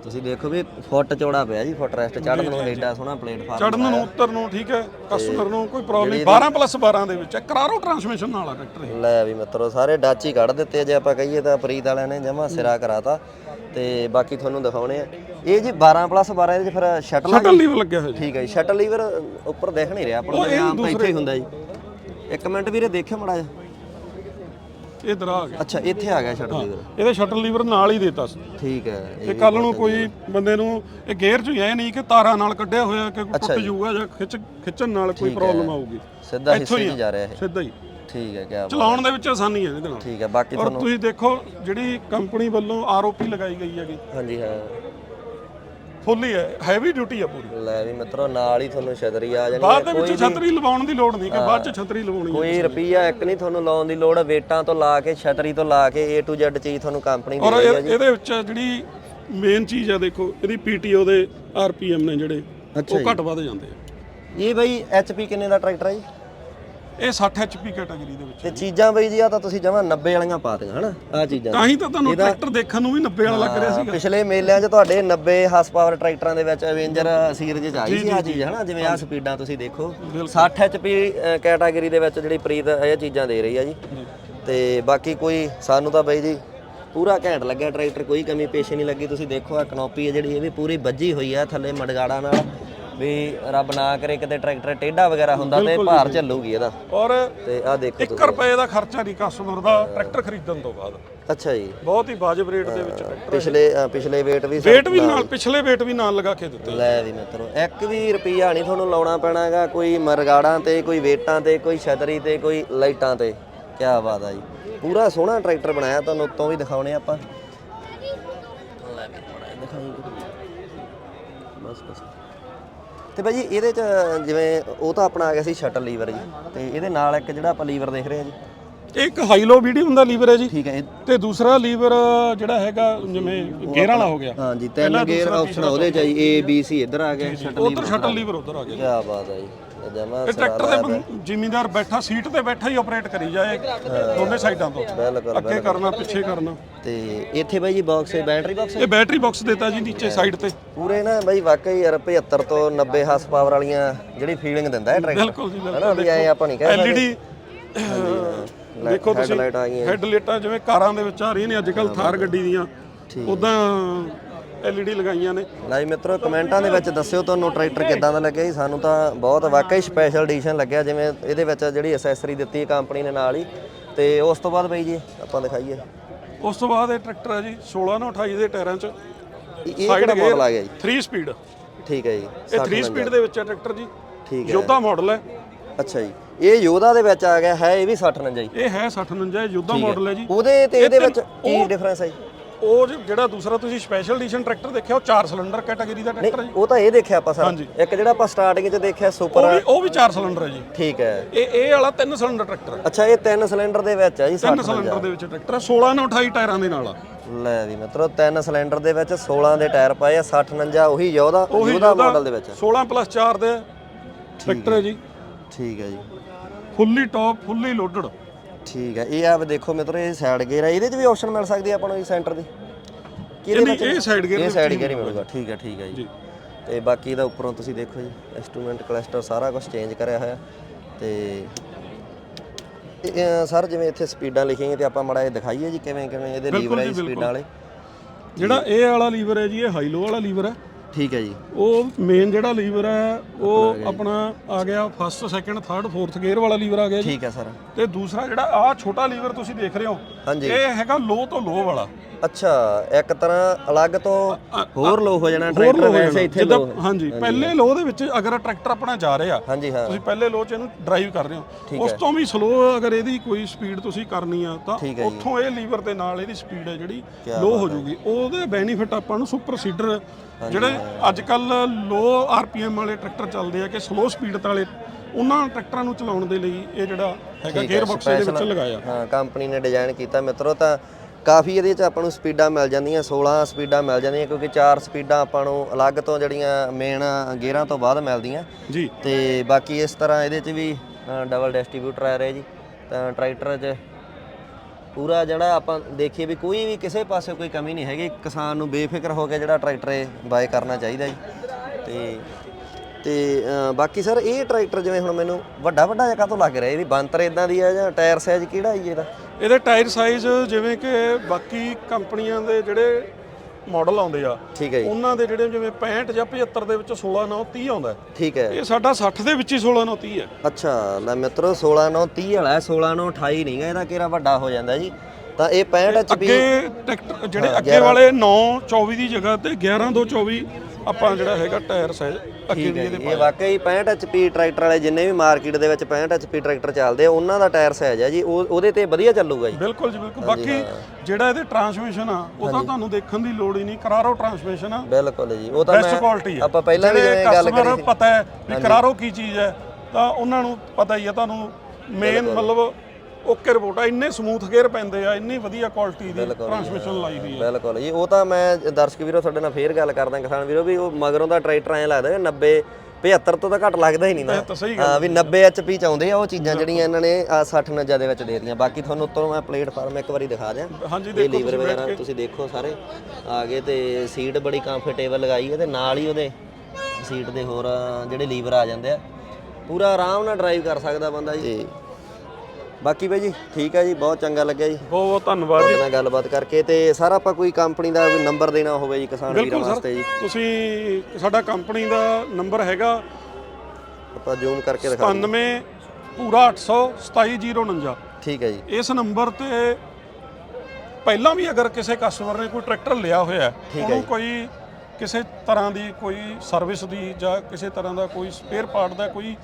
ਤੁਸੀਂ ਦੇਖੋ ਵੀ ਫੁੱਟ ਚੌੜਾ ਪਿਆ ਜੀ ਫੁੱਟ ਰੈਸਟ ਚੜਨ ਨੂੰ ਐਡਾ ਸੋਹਣਾ ਪਲੇਟਫਾਰਮ ਚੜਨ ਨੂੰ ਉੱਤਰ ਨੂੰ ਠੀਕ ਹੈ ਕਸਟਮਰ ਨੂੰ ਕੋਈ ਪ੍ਰੋਬਲਮ ਨਹੀਂ। 12 ਪਲੱਸ 12 ਦੇ ਵਿੱਚ ਹੈ ਕਰਾਰੋ ਟਰਾਂਸਮਿਸ਼ਨ ਨਾਲ ਆ ਟਰੈਕਟਰ ਇਹ। ਲੈ ਵੀ ਮਿੱਤਰੋ ਸਾਰੇ ਡਾਚੀ ਕੱਢ ਦਿੱਤੇ ਜੇ ਆਪਾਂ ਕਹੀਏ ਤਾਂ ਪ੍ਰੀਤ ਵਾਲਿਆਂ ਨੇ ਜਮਾ ਸਿਰਾ ਕਰਾਤਾ। ਤੇ ਬਾਕੀ ਤੁਹਾਨੂੰ ਦਿਖਾਉਣੇ ਆ। ਇਹ ਜੀ 12 ਪਲੱਸ 12 ਇਹਦੇ ਫਿਰ ਸ਼ਟਲ ਸ਼ਟਲ ਲੀਵਰ ਲੱਗਿਆ ਹੋਇਆ ਜੀ। ਠੀਕ ਹੈ ਜੀ ਸ਼ਟਲ ਲੀਵਰ ਉੱਪਰ ਦਿਖ ਨਹੀਂ ਰਿਹਾ ਆਪਾਂ ਨੂੰ ਆਮ ਤਾਂ ਇੱਥੇ ਹੀ ਹੁੰਦਾ ਜੀ। ਇੱਕ ਮਿੰਟ ਵੀਰੇ ਦੇਖਿਓ ਮੜਾ ਜਿਹਾ। ਇਹ ਦਰਾ ਆ ਗਿਆ। ਅੱਛਾ ਇੱਥੇ ਆ ਗਿਆ ਸ਼ਟਲ ਲੀਵਰ ਇਹਦੇ ਸ਼ਟਲ ਲੀਵਰ ਨਾਲ ਹੀ ਦੇਤਾ ਸੀ। ਠੀਕ ਹੈ ਇਹ ਤੇ ਕੱਲ ਨੂੰ ਕੋਈ ਬੰਦੇ ਨੂੰ ਇਹ ਗੇਅਰ ਚ ਹੀ ਨਹੀਂ ਕਿ ਤਾਰਾਂ ਨਾਲ ਕੱਢਿਆ ਹੋਇਆ ਕਿ ਟੁੱਟ। ਜਾਊਗਾ ਜਾਂ ਖਿੱਚ ਖਿੱਚਣ ਨਾਲ ਕੋਈ ਪ੍ਰੋਬਲਮ ਆਊਗੀ। ਸਿੱਧਾ ਹਿੱਸੇ ਹੀ ਜਾ ਰਿਹਾ ਇਹ। ਸਿੱਧਾ ਹੀ। ਠੀਕ ਹੈ ਕਿਆ ਚਲਾਉਣ ਦੇ ਵਿੱਚ ਆਸਾਨੀ ਹੈ ਇਹਦੇ ਨਾਲ। ਠੀਕ ਹੈ ਬਾਕੀ ਤੁਹਾਨੂੰ ਤੁਸੀਂ ਦੇਖੋ ਜਿਹੜੀ ਕੰਪਨੀ ਵੱਲੋਂ ਆਰਓਪੀ ਲਗਾਈ ਗਈ ਹੈਗੀ। ਹਾਂਜੀ ਹਾਂ। ਫੁੱਲੀ ਹੈ ਹੈਵੀ ਡਿਊਟੀ ਆ ਪੂਰੀ। ਲੈ ਵੀ ਮਿੱਤਰੋ ਨਾਲ ਹੀ ਤੁਹਾਨੂੰ ਛਤਰੀ ਆ ਜਾਣੀ ਬਾਅਦ ਹੈ ਦੇ ਵਿੱਚ ਛਤਰੀ ਲਵਾਉਣ ਦੀ ਲੋੜ ਨਹੀਂ ਕਿ ਬਾਅਦ ਚ ਛਤਰੀ ਲਵਾਉਣੀ ਹੈ ਕੋਈ ਰੁਪਈਆ ਇੱਕ ਨਹੀਂ ਤੁਹਾਨੂੰ ਲਾਉਣ ਦੀ ਲੋੜ ਵੇਟਾਂ ਤੋਂ ਲਾ ਕੇ ਛਤਰੀ ਤੋਂ ਲਾ ਕੇ A to Z ਚੀਜ਼ ਤੁਹਾਨੂੰ ਕੰਪਨੀ ਦੇ ਰਹੀ ਹੈ ਇਹ- ਇਹਦੇ ਵਿੱਚ ਜਿਹੜੀ ਮੇਨ ਚੀਜ਼ ਆ ਦੇਖੋ ਇਹਦੀ ਪੀਟੀਓ ਦੇ ਆਰਪੀਐਮ ਨੇ ਜਿਹੜੇ ਉਹ ਘੱਟ ਵੱਧ ਜਾਂਦੇ ਆ। ਇਹ ਬਈ HP ਕਿੰਨੇ ਦਾ ਟਰੈਕਟਰ ਹੈ ਜੀ? ਇਹ 60 ਐਚਪੀ ਕੈਟਾਗਰੀ ਦੇ ਵਿੱਚ ਤੇ ਚੀਜ਼ਾਂ ਬਈ ਜੀ ਆ ਤਾਂ ਤੁਸੀਂ ਜਮਾ 90 ਵਾਲੀਆਂ ਪਾ ਦਿੱਤੀਆਂ ਹਨਾ? ਆ ਚੀਜ਼ਾਂ ਤਾਂ ਹੀ ਤਾਂ ਤੁਹਾਨੂੰ ਟਰੈਕਟਰ ਦੇਖਣ ਨੂੰ ਵੀ 90 ਵਾਲਾ ਲੱਗ ਰਿਹਾ ਹਾਂ, ਸੀਗਾ। ਪਿਛਲੇ ਮੇਲਿਆਂ 'ਚ ਤੁਹਾਡੇ 90 ਹਾਰਸ ਪਾਵਰ ਟਰੈਕਟਰਾਂ ਦੇ ਵਿੱਚ ਐਵੇਂਜਰ ਸੀਰੀਜ਼ 'ਚ ਆਈ ਸੀ ਆ ਚੀਜ਼ ਹਨਾ? ਜਿਵੇਂ ਆ ਸਪੀਡਾਂ ਤੁਸੀਂ ਦੇਖੋ। 60 HP ਕੈਟਾਗਰੀ ਦੇ ਵਿੱਚ ਜਿਹੜੀ ਪ੍ਰੀਤ ਇਹ ਚੀਜ਼ਾਂ ਦੇ ਰਹੀ ਆ ਜੀ। ਤੇ ਬਾਕੀ ਕੋਈ ਸਾਨੂੰ ਤਾਂ ਬਈ ਜੀ ਪੂਰਾ ਘੈਂਟ ਲੱਗਿਆ ਟਰੈਕਟਰ ਕੋਈ ਕਮੀ ਪੇਸ਼ੀ ਨਹੀਂ ਲੱਗੀ। ਤੁਸੀਂ ਦੇਖੋ ਆ ਕਨੋਪੀ ਹੈ ਜਿਹੜੀ ਇਹ ਵੀ ਪੂਰੀ ਵੱਜੀ ਹੋਈ ਆ ਥੱਲੇ ਮਡਗਾੜਾ ਨਾਲ। ਵੀ ਰੱਬ ਨਾ ਕਰੇ ਕਿਤੇ ਟਰੈਕਟਰ ਟੇਢਾ ਵਗੈਰਾ ਹੁੰਦਾ ਤੇ ਭਾਰ ਝੱਲੂਗੀ ਇਹਦਾ। ਔਰ ਤੇ ਆ ਦੇਖੋ 1 ਰੁਪਏ ਦਾ ਖਰਚਾ ਨਹੀਂ ਕਸਟਮਰ ਦਾ ਟਰੈਕਟਰ ਖਰੀਦਣ ਤੋਂ ਬਾਅਦ। ਅੱਛਾ ਜੀ। ਬਹੁਤ ਹੀ ਵਾਜਬ ਰੇਟ ਦੇ ਵਿੱਚ ਟਰੈਕਟਰ ਪਿਛਲੇ ਪਿਛਲੇ ਵੇਟ ਵੀ ਵੇਟ ਵੀ ਨਾਲ ਪਿਛਲੇ ਵੇਟ ਵੀ ਨਾਲ ਲਗਾ ਕੇ ਦਿੱਤੇ। ਲੈ ਵੀ ਮਿੱਤਰੋ ਇੱਕ ਵੀ ਰੁਪਈਆ ਨਹੀਂ ਤੁਹਾਨੂੰ ਲਾਉਣਾ ਪੈਣਾਗਾ ਕੋਈ ਮਰਗਾੜਾਂ ਤੇ ਕੋਈ ਵੇਟਾਂ ਤੇ ਕੋਈ ਛਤਰੀ ਤੇ ਕੋਈ ਲਾਈਟਾਂ ਤੇ। ਕੀ ਬਾਤ ਆ ਜੀ। ਪੂਰਾ ਸੋਹਣਾ ਟਰੈਕਟਰ ਬਣਾਇਆ ਤੁਹਾਨੂੰ ਉੱਤੋਂ ਵੀ ਦਿਖਾਉਣੇ ਆਪਾਂ ਲੈ ਵੀ ਥੋੜ੍ਹਾ ਜਿਹਾ ਦਿਖਾਈ ਬਸ ਬਸ ਤੇ ਭਾਜੀ ਇਹਦੇ ਚ ਜਿਵੇਂ ਉਹ ਤਾਂ ਆਪਣਾ ਆ ਗਿਆ ਸੀ ਸ਼ਟਲ ਲੀਵਰ ਜੀ ਤੇ ਇਹਦੇ ਨਾਲ ਇੱਕ ਜਿਹੜਾ ਆਪਾਂ ਲੀਵਰ ਦੇਖ ਰਹੇ ਹਾਂ ਜੀ। ਇੱਕ ਹਾਈ ਲੋ ਮੀਡੀਅਮ ਦਾ ਲੀਵਰ ਹੈ ਜੀ। ਠੀਕ ਹੈ ਤੇ ਦੂਸਰਾ ਲੀਵਰ ਜਿਹੜਾ ਹੈਗਾ ਜਿਵੇਂ ਗੇਅਰ ਵਾਲਾ ਹੋ ਗਿਆ। ਹਾਂਜੀ ਤਿੰਨ ਗੇਅਰ ਆਪਸ਼ਨ ਉਹਦੇ ਚ ਆਈ A B C ਇੱਧਰ ਆ ਗਿਆ ਸ਼ਟਲ ਉਧਰ ਸ਼ਟਲ ਲੀਵਰ ਉਧਰ ਆ ਗਿਆ ਕੀ ਬਾਤ ਆ ਜੀ। ਜਮਾ ਇਹ ਟਰੈਕਟਰ ਦੇ ਬੰ- ਜ਼ਿਮੀਂਦਾਰ ਬੈਠਾ ਸੀਟ ਤੇ ਬੈਠਾ ਹੀ ਆਪਰੇਟ ਕਰੀ ਜਾਏ। ਦੋਨੇ ਸਾਈਡਾਂ ਤੋਂ। ਬਿਲਕੁਲ ਅੱਗੇ ਕਰਨਾ ਪਿੱਛੇ ਕਰਨਾ। ਤੇ ਇੱਥੇ ਬਾਈ ਜੀ ਬਾਕਸ ਹੈ ਬੈਟਰੀ ਬਾਕਸ ਇਹ ਬੈਟਰੀ ਬਾਕਸ ਦਿੱਤਾ ਜੀ ਨੀਚੇ ਸਾਈਡ ਤੇ। ਪੂਰੇ ਨਾ ਬਾਈ ਵਾਕਈ ਯਾਰ 75 ਤੋਂ 90 ਹਾਰਸ ਪਾਵਰ ਵਾਲੀਆਂ ਜਿਹੜੀ ਫੀਲਿੰਗ ਦਿੰਦਾ ਹੈ ਟਰੈਕਟਰ ਬਿਲਕੁਲ ਜੀ ਹਨਾ ਵੀ ਐ ਆਪਾਂ ਨਹੀਂ ਕਹਿ ਸਕਦੇ। ਐਲਈਡੀ ਦੇਖੋ ਤੁਸੀਂ ਹੈਡਲਾਈਟ ਆ ਗਈਆਂ। ਹੈਡਲਾਈਟਾਂ ਜਿਵੇਂ ਕਾਰਾਂ ਦੇ ਵਿੱਚ ਆ ਰਹੀਆਂ ਨੇ ਅੱਜ ਕੱਲ ਥਾਰ ਗੱਡੀ ਦੀਆਂ ਉਦਾਂ ਐਲਈਡੀ ਲਗਾਈਆਂ ਨੇ। ਲਾਈ ਮਿੱਤਰੋ ਕਮੈਂਟਾਂ ਦੇ ਵਿੱਚ ਦੱਸਿਓ ਤੁਹਾਨੂੰ ਟਰੈਕਟਰ ਕਿੱਦਾਂ ਦਾ ਲੱਗਿਆ ਜੀ। ਸਾਨੂੰ ਤਾਂ ਬਹੁਤ ਵਾਕਈ ਸਪੈਸ਼ਲ ਐਡੀਸ਼ਨ ਲੱਗਿਆ ਜਿਵੇਂ ਇਹਦੇ ਵਿੱਚ ਜਿਹੜੀ ਐਸੈਸਰੀ ਦਿੱਤੀ ਹੈ ਕੰਪਨੀ ਨੇ ਨਾਲ ਹੀ। ਤੇ ਉਸ ਤੋਂ ਬਾਅਦ ਬਾਈ ਜੀ ਆਪਾਂ ਦਿਖਾਈਏ। ਉਸ ਤੋਂ ਬਾਅਦ ਇਹ ਟਰੈਕਟਰ ਹੈ ਜੀ 16 ਨਾਲ 28 ਦੇ ਟਾਇਰਾਂ 'ਚ ਇਹ ਕਿਹੜਾ ਮਾਡਲ ਆ ਗਿਆ ਜੀ? 3 ਸਪੀਡ ਠੀਕ ਹੈ ਜੀ ਇਹ 3 ਸਪੀਡ ਦੇ ਵਿੱਚ ਹੈ ਟਰੈਕਟਰ ਜੀ। ਠੀਕ ਹੈ। ਯੋਧਾ ਮਾਡਲ ਹੈ। ਅੱਛਾ ਜੀ। ਇਹ ਯੋਧਾ ਦੇ ਵਿੱਚ ਆ ਗਿਆ ਹੈ ਇਹ ਵੀ 60 49 ਜੀ। ਇਹ ਹੈ 6049 ਯੋਧਾ ਮਾਡਲ ਹੈ। ਜੀ। ਉਹਦੇ ਤੇ ਇਹਦੇ ਵਿੱਚ ਕੀ ਡਿਫਰੈਂਸ ਹੈ ਜੀ? ਉਹ ਜਿਹੜਾ ਦੂਸਰਾ ਤੁਸੀਂ ਸਪੈਸ਼ਲ ਐਡੀਸ਼ਨ ਟਰੈਕਟਰ ਦੇਖਿਆ ਉਹ 4 ਸਿਲੰਡਰ ਕੈਟਾਗਰੀ ਦਾ ਟਰੈਕਟਰ ਹੈ ਜੀ। ਉਹ ਤਾਂ ਇਹ ਦੇਖਿਆ ਆਪਾਂ ਸਰ। ਹਾਂਜੀ। ਇੱਕ ਜਿਹੜਾ ਆਪਾਂ ਸਟਾਰਟਿੰਗ 'ਚ ਦੇਖਿਆ ਉਹ ਸੁਪਰ ਵੀ ਉਹ ਵੀ 4 ਸਿਲੰਡਰ ਹੈ ਜੀ। ਠੀਕ ਹੈ। ਇਹ ਇਹ ਵਾਲਾ 3 ਸਿਲੰਡਰ ਟਰੈਕਟਰ ਹੈ। ਅੱਛਾ ਇਹ ਤਿੰਨ ਸਿਲੰਡਰ ਦੇ ਵਿੱਚ ਆ ਜੀ 3 60 ਸਿਲੰਡਰ ਦੇ ਵਿੱਚ ਟਰੈਕਟਰ ਹੈ 16 ਨਾਲ 28 ਟਾਇਰਾਂ ਦੇ ਨਾਲ ਆ। ਲੈ ਵੀ ਮਿੱਤਰੋ ਤਿੰਨ ਸਿਲੰਡਰ ਦੇ ਵਿੱਚ 16 ਦੇ ਟਾਇਰ ਪਏ ਆ 60 49 ਉਹੀ ਯੋਧਾ ਯੋਧਾ ਯੋਧਾ ਮਾਡਲ ਦੇ ਵਿੱਚ 16 ਪਲੱਸ 4 ਦੇ ਟਰੈਕਟਰ ਹੈ ਜੀ। ਠੀਕ ਹੈ ਜੀ। ਫੁੱਲੀ ਟੌਪ ਫੁੱਲੀ ਲੋਡਡ ਠੀਕ ਹੈ ਇਹ ਆ ਦੇਖੋ ਮਿੱਤਰੋ ਇਹ ਸਾਈਡ ਗੇਅਰ ਹੈ ਇਹਦੇ 'ਚ ਵੀ ਆਪਸ਼ਨ ਮਿਲ ਸਕਦੀ ਹੈ ਆਪਾਂ ਨੂੰ ਸੈਂਟਰ ਦੀ? ਕਿਹਦੇ ਨਹੀਂ, ਇਹ side gear ਇਹ ਦੇ ਸਾਈਡ ਗੇਅਰ ਹੀ ਮਿਲੂਗਾ। ਠੀਕ ਹੈ ਠੀਕ ਹੈ ਜੀ। ਜੀ। ਤੇ ਬਾਕੀ ਇਹਦਾ ਉੱਪਰੋਂ ਤੁਸੀਂ ਦੇਖੋ ਜੀ ਇੰਸਟਰੂਮੈਂਟ ਕਲਸਟਰ ਸਾਰਾ ਕੁਝ ਚੇਂਜ ਕਰਿਆ ਹੋਇਆ। ਤੇ ਇਹ, ਸਰ ਜਿਵੇਂ ਇੱਥੇ ਸਪੀਡਾਂ ਲਿਖੀਆਂ ਤੇ ਆਪਾਂ ਮੜਾ ਇਹ ਦਿਖਾਈਏ ਜੀ ਕਿਵੇਂ ਕਿਵੇਂ ਇਹਦੇ ਲੀਵਰ ਹੈ ਜੀ ਸਪੀਡਾਂ ਵਾਲੇ। ਜਿਹੜਾ ਇਹ ਵਾਲਾ ਲੀਵਰ ਹੈ ਜੀ ਇਹ ਹਾਈ ਲੋ ਵਾਲਾ ਲੀਵਰ ਹੈ। ਠੀਕ ਹੈ ਜੀ। ਉਹ ਮੇਨ ਜਿਹੜਾ ਲੀਵਰ ਹੈ ਉਹ ਆਪਣਾ ਆ ਗਿਆ first second third fourth gear ਵਾਲਾ ਲੀਵਰ ਆ ਗਿਆ ਜੀ। ਠੀਕ ਹੈ ਸਰ। ਤੇ ਦੂਸਰਾ ਜਿਹੜਾ ਆ ਛੋਟਾ ਲੀਵਰ ਤੁਸੀਂ ਦੇਖ ਰਹੇ ਹੋ ਇਹ ਹੈਗਾ ਲੋ ਤੋਂ ਲੋ ਵਾਲਾ। ਅੱਛਾ ਇੱਕ ਤਰ੍ਹਾਂ ਅਲੱਗ ਤੋਂ ਹੋਰ ਲੋ ਹੋ ਜਾਣਾ ਟਰੈਕਟਰ ਵੈਸੇ ਇੱਥੇ ਲੋ ਹਾਂਜੀ ਪਹਿਲੇ ਲੋ ਦੇ ਵਿੱਚ ਅਗਰ ਟਰੈਕਟਰ ਆਪਣਾ ਜਾ ਰਿਹਾ ਹਾਂਜੀ ਹਾਂ। ਤੁਸੀਂ ਪਹਿਲੇ ਲੋ 'ਚ ਇਹਨੂੰ ਡਰਾਈਵ ਕਰ ਰਹੇ ਹੋ। ਉਸ ਤੋਂ ਵੀ ਸਲੋ ਅਗਰ ਇਹਦੀ ਕੋਈ ਸਪੀਡ ਤੁਸੀਂ ਕਰਨੀ ਆ ਤਾਂ। ਉੱਥੋਂ ਇਹ ਲੀਵਰ ਦੇ ਨਾਲ ਇਹਦੀ ਸਪੀਡ ਹੈ ਜਿਹੜੀ ਲੋ ਹੋ ਜਾਊਗੀ। ਉਹਦੇ ਬੈਨੀਫਿਟ ਆਪਾਂ ਨੂੰ ਸੁਪਰ ਸੀਡਰ ਜਿਹੜੇ ਅੱਜ ਕੱਲ ਲੋ ਆਰਪੀਐਮ ਵਾਲੇ ਟਰੈਕਟਰ ਚੱਲਦੇ ਆ ਕਿ ਸਲੋ ਸਪੀਡ ਵਾਲੇ ਉਹਨਾਂ ਟਰੈਕਟਰਾਂ ਨੂੰ ਚਲਾਉਣ ਦੇ ਲਈ ਇਹ ਜਿਹੜਾ ਹੈਗਾ ਗੇਅਰ ਬਾਕਸ ਦੇ ਵਿੱਚ ਲਗਾਇਆ। ਹਾਂ ਕੰਪਨੀ ਨੇ ਡਿਜ਼ਾਈਨ ਕੀਤਾ। ਮਿੱਤਰੋ ਤਾਂ ਕਾਫੀ ਇਹਦੇ ਚ ਆਪਾਂ ਨੂੰ ਸਪੀਡਾਂ ਮਿਲ ਜਾਂਦੀਆਂ 16 ਸਪੀਡਾਂ ਮਿਲ ਜਾਂਦੀਆਂ ਕਿਉਂਕਿ ਚਾਰ ਸਪੀਡਾਂ ਆਪਾਂ ਨੂੰ ਅਲੱਗ ਤੋਂ ਜਿਹੜੀਆਂ ਮੇਨ ਗੇਅਰਾਂ ਤੋਂ ਬਾਅਦ ਮਿਲਦੀਆਂ। ਜੀ। ਤੇ ਬਾਕੀ ਇਸ ਤਰ੍ਹਾਂ ਇਹਦੇ ਚ ਵੀ ਡਬਲ ਡਿਸਟ੍ਰੀਬਿਊਟਰ ਆ ਰਿਹਾ ਜੀ। ਤਾਂ ਟਰੈਕਟਰ 'ਚ ਪੂਰਾ ਜਿਹੜਾ ਆਪਾਂ ਦੇਖੀਏ ਵੀ ਕੋਈ ਵੀ ਕਿਸੇ ਪਾਸੇ ਕੋਈ ਕਮੀ ਨਹੀਂ ਹੈਗੀ। ਕਿਸਾਨ ਨੂੰ ਬੇਫਿਕਰ ਹੋ ਕੇ ਜਿਹੜਾ ਟਰੈਕਟਰ ਇਹ ਬਾਏ ਕਰਨਾ ਚਾਹੀਦਾ ਜੀ। ਤੇ ਤੇ ਬਾਕੀ ਸਰ ਇਹ ਟਰੈਕਟਰ ਜਿਵੇਂ ਹੁਣ ਮੈਨੂੰ ਵੱਡਾ ਵੱਡਾ ਜਿਹਾ ਕਾਹਤੋਂ ਲੱਗ ਰਿਹਾ? ਇਹਦੀ ਬੰਤਰ ਇਦਾਂ ਦੀ ਆ ਜਾਂ ਟਾਇਰ ਸਾਈਜ਼ ਕਿਹੜਾ ਜੀ ਇਹਦਾ? ਇਹਦੇ ਟਾਇਰ ਸਾਈਜ਼ ਜਿਵੇਂ ਕਿ ਬਾਕੀ ਕੰਪਨੀਆਂ ਦੇ ਜਿਹੜੇ ਮਾਡਲ ਆਉਂਦੇ ਆ। ਠੀਕ ਹੈ ਜੀ। ਉਹਨਾਂ ਦੇ ਜਿਹੜੇ ਜਿਵੇਂ 65 ਜਾਂ 75 ਦੇ ਵਿੱਚ 16 9 30 ਆਉਂਦਾ। ਠੀਕ ਹੈ। ਇਹ ਸਾਡਾ 60 ਦੇ ਵਿੱਚ ਹੀ 16 9 30 ਹੈ। ਅੱਛਾ ਲੈ ਮਿੱਤਰੋ 16 9 30 ਵਾਲਾ 16 9 28 ਨਹੀਂਗਾ ਇਹਦਾ ਕਿਹੜਾ ਵੱਡਾ ਹੋ ਜਾਂਦਾ ਜੀ? ਤਾਂ ਇਹ 65 HP ਅੱਗੇ ਟਰੈਕਟਰ ਜਿਹੜੇ ਅੱਗੇ ਵਾਲੇ 9 24 ਦੀ ਜਗ੍ਹਾ ਤੇ 11 2 24 ਆਪਾਂ ਜਿਹੜਾ ਹੈਗਾ ਟਾਇਰ ਸਾਈਜ਼ ਅੱਗੇ ਠੀਕ ਹੈ ਇਹਦੇ ਜੀ ਇਹ ਵਾਕਈ 65 HP ਟਰੈਕਟਰ ਵਾਲੇ ਜਿੰਨੇ ਵੀ ਮਾਰਕੀਟ ਦੇ ਵਿੱਚ 65 HP ਟਰੈਕਟਰ ਚੱਲਦੇ ਆ ਉਹਨਾਂ ਦਾ ਟਾਇਰ ਸਾਈਜ਼ ਹੈ ਜੀ ਉਹ ਉਹਦੇ ਤੇ ਵਧੀਆ ਚੱਲੂਗਾ ਜੀ। ਬਿਲਕੁਲ ਜੀ ਬਿਲਕੁਲ। ਬਾਕੀ ਜਿਹੜਾ ਇਹਦੇ ਟਰਾਂਸਮਿਸ਼ਨ ਆ ਉਹ ਤਾਂ ਤੁਹਾਨੂੰ ਦੇਖਣ ਦੀ ਲੋੜ ਹੀ ਨਹੀਂ ਕਰਾਰੋ ਟਰਾਂਸਮਿਸ਼ਨ ਆ। ਬਿਲਕੁਲ ਜੀ ਉਹ ਤਾਂ ਬੈਸਟ ਮੈਂ ਕੁਆਲਿਟੀ ਆ। ਆਪਾਂ ਪਹਿਲਾਂ ਵੀ ਜਿਹੜੇ ਜਿਵੇਂ ਗੱਲ customer ਕਰੀ ਸੀ। ਪਤਾ ਹੈ ਵੀ ਕਰਾਰੋ ਕੀ ਚੀਜ਼ ਹੈ ਤਾਂ ਉਹਨਾਂ ਨੂੰ ਪਤਾ ਹੀ ਆ ਤੁਹਾਨੂੰ ਮੇਨ ਮਤਲਬ ਓਕੇ ਰਿਪੋਰਟ ਆ ਇੰਨੇ ਸਮੂਥ ਗੇਅਰ ਪੈਂਦੇ ਆ ਇੰਨੀ ਵਧੀਆ ਕੁਆਲਿਟੀ ਦੀ ਟਰਾਂਸਮਿਸ਼ਨ ਲਾਈ ਹੋਈ ਹੈ ਬਿਲਕੁਲ ਜੀ ਉਹ ਤਾਂ ਮੈਂ ਦਰਸ਼ਕ ਵੀਰੋ ਤੁਹਾਡੇ ਨਾਲ ਫੇਰ ਗੱਲ ਕਰਦਾ ਕਿਸਾਨ ਵੀਰੋ ਵੀ ਉਹ ਮਗਰੋਂ ਦਾ ਟਰੈਕਟਰ ਐ ਲੱਗਦਾ ਕਿ 90 75 ਤੋਂ ਤਾਂ ਘੱਟ ਲੱਗਦਾ ਹੀ ਨਹੀਂ ਨਾ। ਤਾਂ ਸਹੀ ਹਾਂ ਵੀ 90 HP ਚਾਹੁੰਦੇ ਆ ਉਹ ਚੀਜ਼ਾਂ ਜਿਹੜੀਆਂ ਇਹਨਾਂ ਨੇ ਆ 60 ਨੱਜਾ ਦੇ ਵਿੱਚ ਦੇ ਦਿੱਤੀਆਂ। ਬਾਕੀ ਤੁਹਾਨੂੰ ਉੱਤੋਂ ਮੈਂ ਪਲੇਟਫਾਰਮ ਇੱਕ ਵਾਰੀ ਦਿਖਾ ਦਿਆਂ। ਹਾਂਜੀ ਇਹ ਲੀਵਰ ਵਗੈਰਾ ਤੁਸੀਂ ਦੇਖੋ ਸਾਰੇ। ਆ ਗਏ ਤੇ ਸੀਟ ਬੜੀ ਕੰਫਰਟੇਬਲ ਲਗਾਈ ਹੈ ਤੇ ਨਾਲ ਹੀ ਉਹਦੇ ਸੀਟ ਦੇ ਹੋਰ ਜਿਹੜੇ ਲੀਵਰ ਆ ਜਾਂਦੇ ਆ। ਪੂਰਾ ਆਰਾਮ ਨਾਲ ਡਰਾਈਵ ਕਰ ਸਕਦਾ ਬੰਦਾ ਜੀ। ਬਾਕੀ ਬਾਈ ਜੀ ਠੀਕ ਹੈ ਜੀ ਬਹੁਤ ਚੰਗਾ ਲੱਗਿਆ ਜੀ। ਬਹੁਤ ਬਹੁਤ ਧੰਨਵਾਦ ਤੁਹਾਡੇ ਨਾਲ ਗੱਲਬਾਤ ਕਰਕੇ ਤੇ ਸਰ ਆਪਾਂ ਕੋਈ ਕੰਪਨੀ ਦਾ ਕੋਈ ਨੰਬਰ ਦੇਣਾ ਹੋਵੇ ਜੀ ਕਿਸਾਨ ਵੀਰਾਂ ਬਿਲਕੁਲ ਵਾਸਤੇ ਜੀ। ਸਰ ਤੁਸੀਂ ਸਾਡਾ ਕੰਪਨੀ ਦਾ ਨੰਬਰ ਹੈਗਾ ਆਪਾਂ ਜ਼ੂਮ ਕਰਕੇ ਦਿਖਾ 97 ਪੂਰਾ 800 27049 ਠੀਕ ਹੈ ਜੀ। ਇਸ ਨੰਬਰ ਤੇ ਪਹਿਲਾਂ ਵੀ ਅਗਰ ਕਿਸੇ ਕਸਟਮਰ ਨੇ ਕੋਈ ਟਰੈਕਟਰ ਲਿਆ ਹੋਇਆ ਹੈ ਉਹਨੂੰ ਕੋਈ ਕਿਸੇ ਤਰ੍ਹਾਂ ਦੀ ਕੋਈ ਸਰਵਿਸ ਦੀ ਜਾਂ ਕਿਸੇ ਤਰ੍ਹਾਂ ਦਾ ਕੋਈ ਸਪੇਅਰ ਪਾਰਟ ਦਾ ਕੋਈ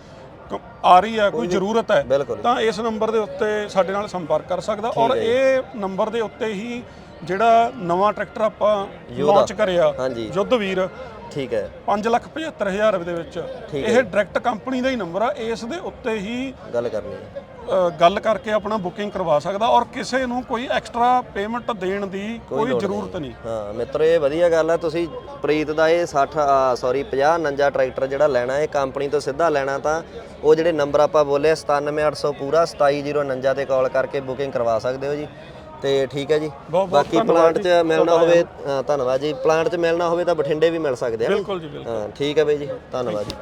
ਕ- ਆ ਰਹੀ ਹੈ ਕੋਈ ਜ਼ਰੂਰਤ ਹੈ ਬਿਲਕੁਲ। ਤਾਂ ਇਸ ਨੰਬਰ ਦੇ ਉੱਤੇ ਸਾਡੇ ਨਾਲ ਸੰਪਰਕ ਕਰ ਸਕਦਾ। ਔਰ ਇਹ ਨੰਬਰ ਦੇ ਉੱਤੇ ਹੀ ਜਿਹੜਾ ਨਵਾਂ ਟਰੈਕਟਰ ਆਪਾਂ ਲਾਂਚ ਕਰਿਆ ਹਾਂਜੀ। ਯੁੱਧਵੀਰ ਠੀਕ ਹੈ। 575000 ਰੁਪਏ ਦੇ ਵਿੱਚ ਇਹ ਡਾਇਰੈਕਟ ਕੰਪਨੀ ਦਾ ਹੀ ਨੰਬਰ ਆ ਇਸ ਦੇ ਉੱਤੇ ਹੀ ਗੱਲ ਕਰਨੀ ਹੈ। ਅ, ਗੱਲ ਕਰਕੇ ਆਪਣਾ ਬੁਕਿੰਗ ਕਰਵਾ ਸਕਦਾ ਔਰ ਕਿਸੇ ਨੂੰ ਕੋਈ ਐਕਸਟਰਾ ਪੇਮੈਂਟ ਦੇਣ ਦੀ ਕੋਈ ਜ਼ਰੂਰਤ ਨਹੀਂ। ਹਾਂ ਮਿੱਤਰੋ ਇਹ ਵਧੀਆ ਗੱਲ ਹੈ ਤੁਸੀਂ ਪ੍ਰੀਤ ਦਾ ਇਹ 60 ਸੌਰੀ 50 49 ਟਰੈਕਟਰ ਜਿਹੜਾ ਲੈਣਾ ਇਹ ਕੰਪਨੀ ਤੋਂ ਸਿੱਧਾ ਲੈਣਾ ਤਾਂ ਉਹ ਜਿਹੜੇ ਨੰਬਰ ਆਪਾਂ ਬੋਲੇ 97800 ਪੂਰਾ 27049 ਤੇ ਕਾਲ ਕਰਕੇ ਬੁਕਿੰਗ ਕਰਵਾ ਸਕਦੇ ਹੋ ਜੀ। ਤੇ ਠੀਕ ਹੈ ਜੀ। ਬਾਕੀ ਪਲਾਂਟ 'ਚ ਮਿਲਣਾ ਹੋਵੇ ਧੰਨਵਾਦ। ਜੀ। ਪਲਾਂਟ 'ਚ ਮਿਲਣਾ ਹੋਵੇ ਤਾਂ ਬਠਿੰਡੇ ਵੀ ਮਿਲ ਸਕਦੇ ਆ ਬਿਲਕੁਲ ਜੀ ਬਿਲਕੁਲ। ਹਾਂ ਠੀਕ ਹੈ ਬਾਈ ਜੀ। ਧੰਨਵਾਦ ਜੀ।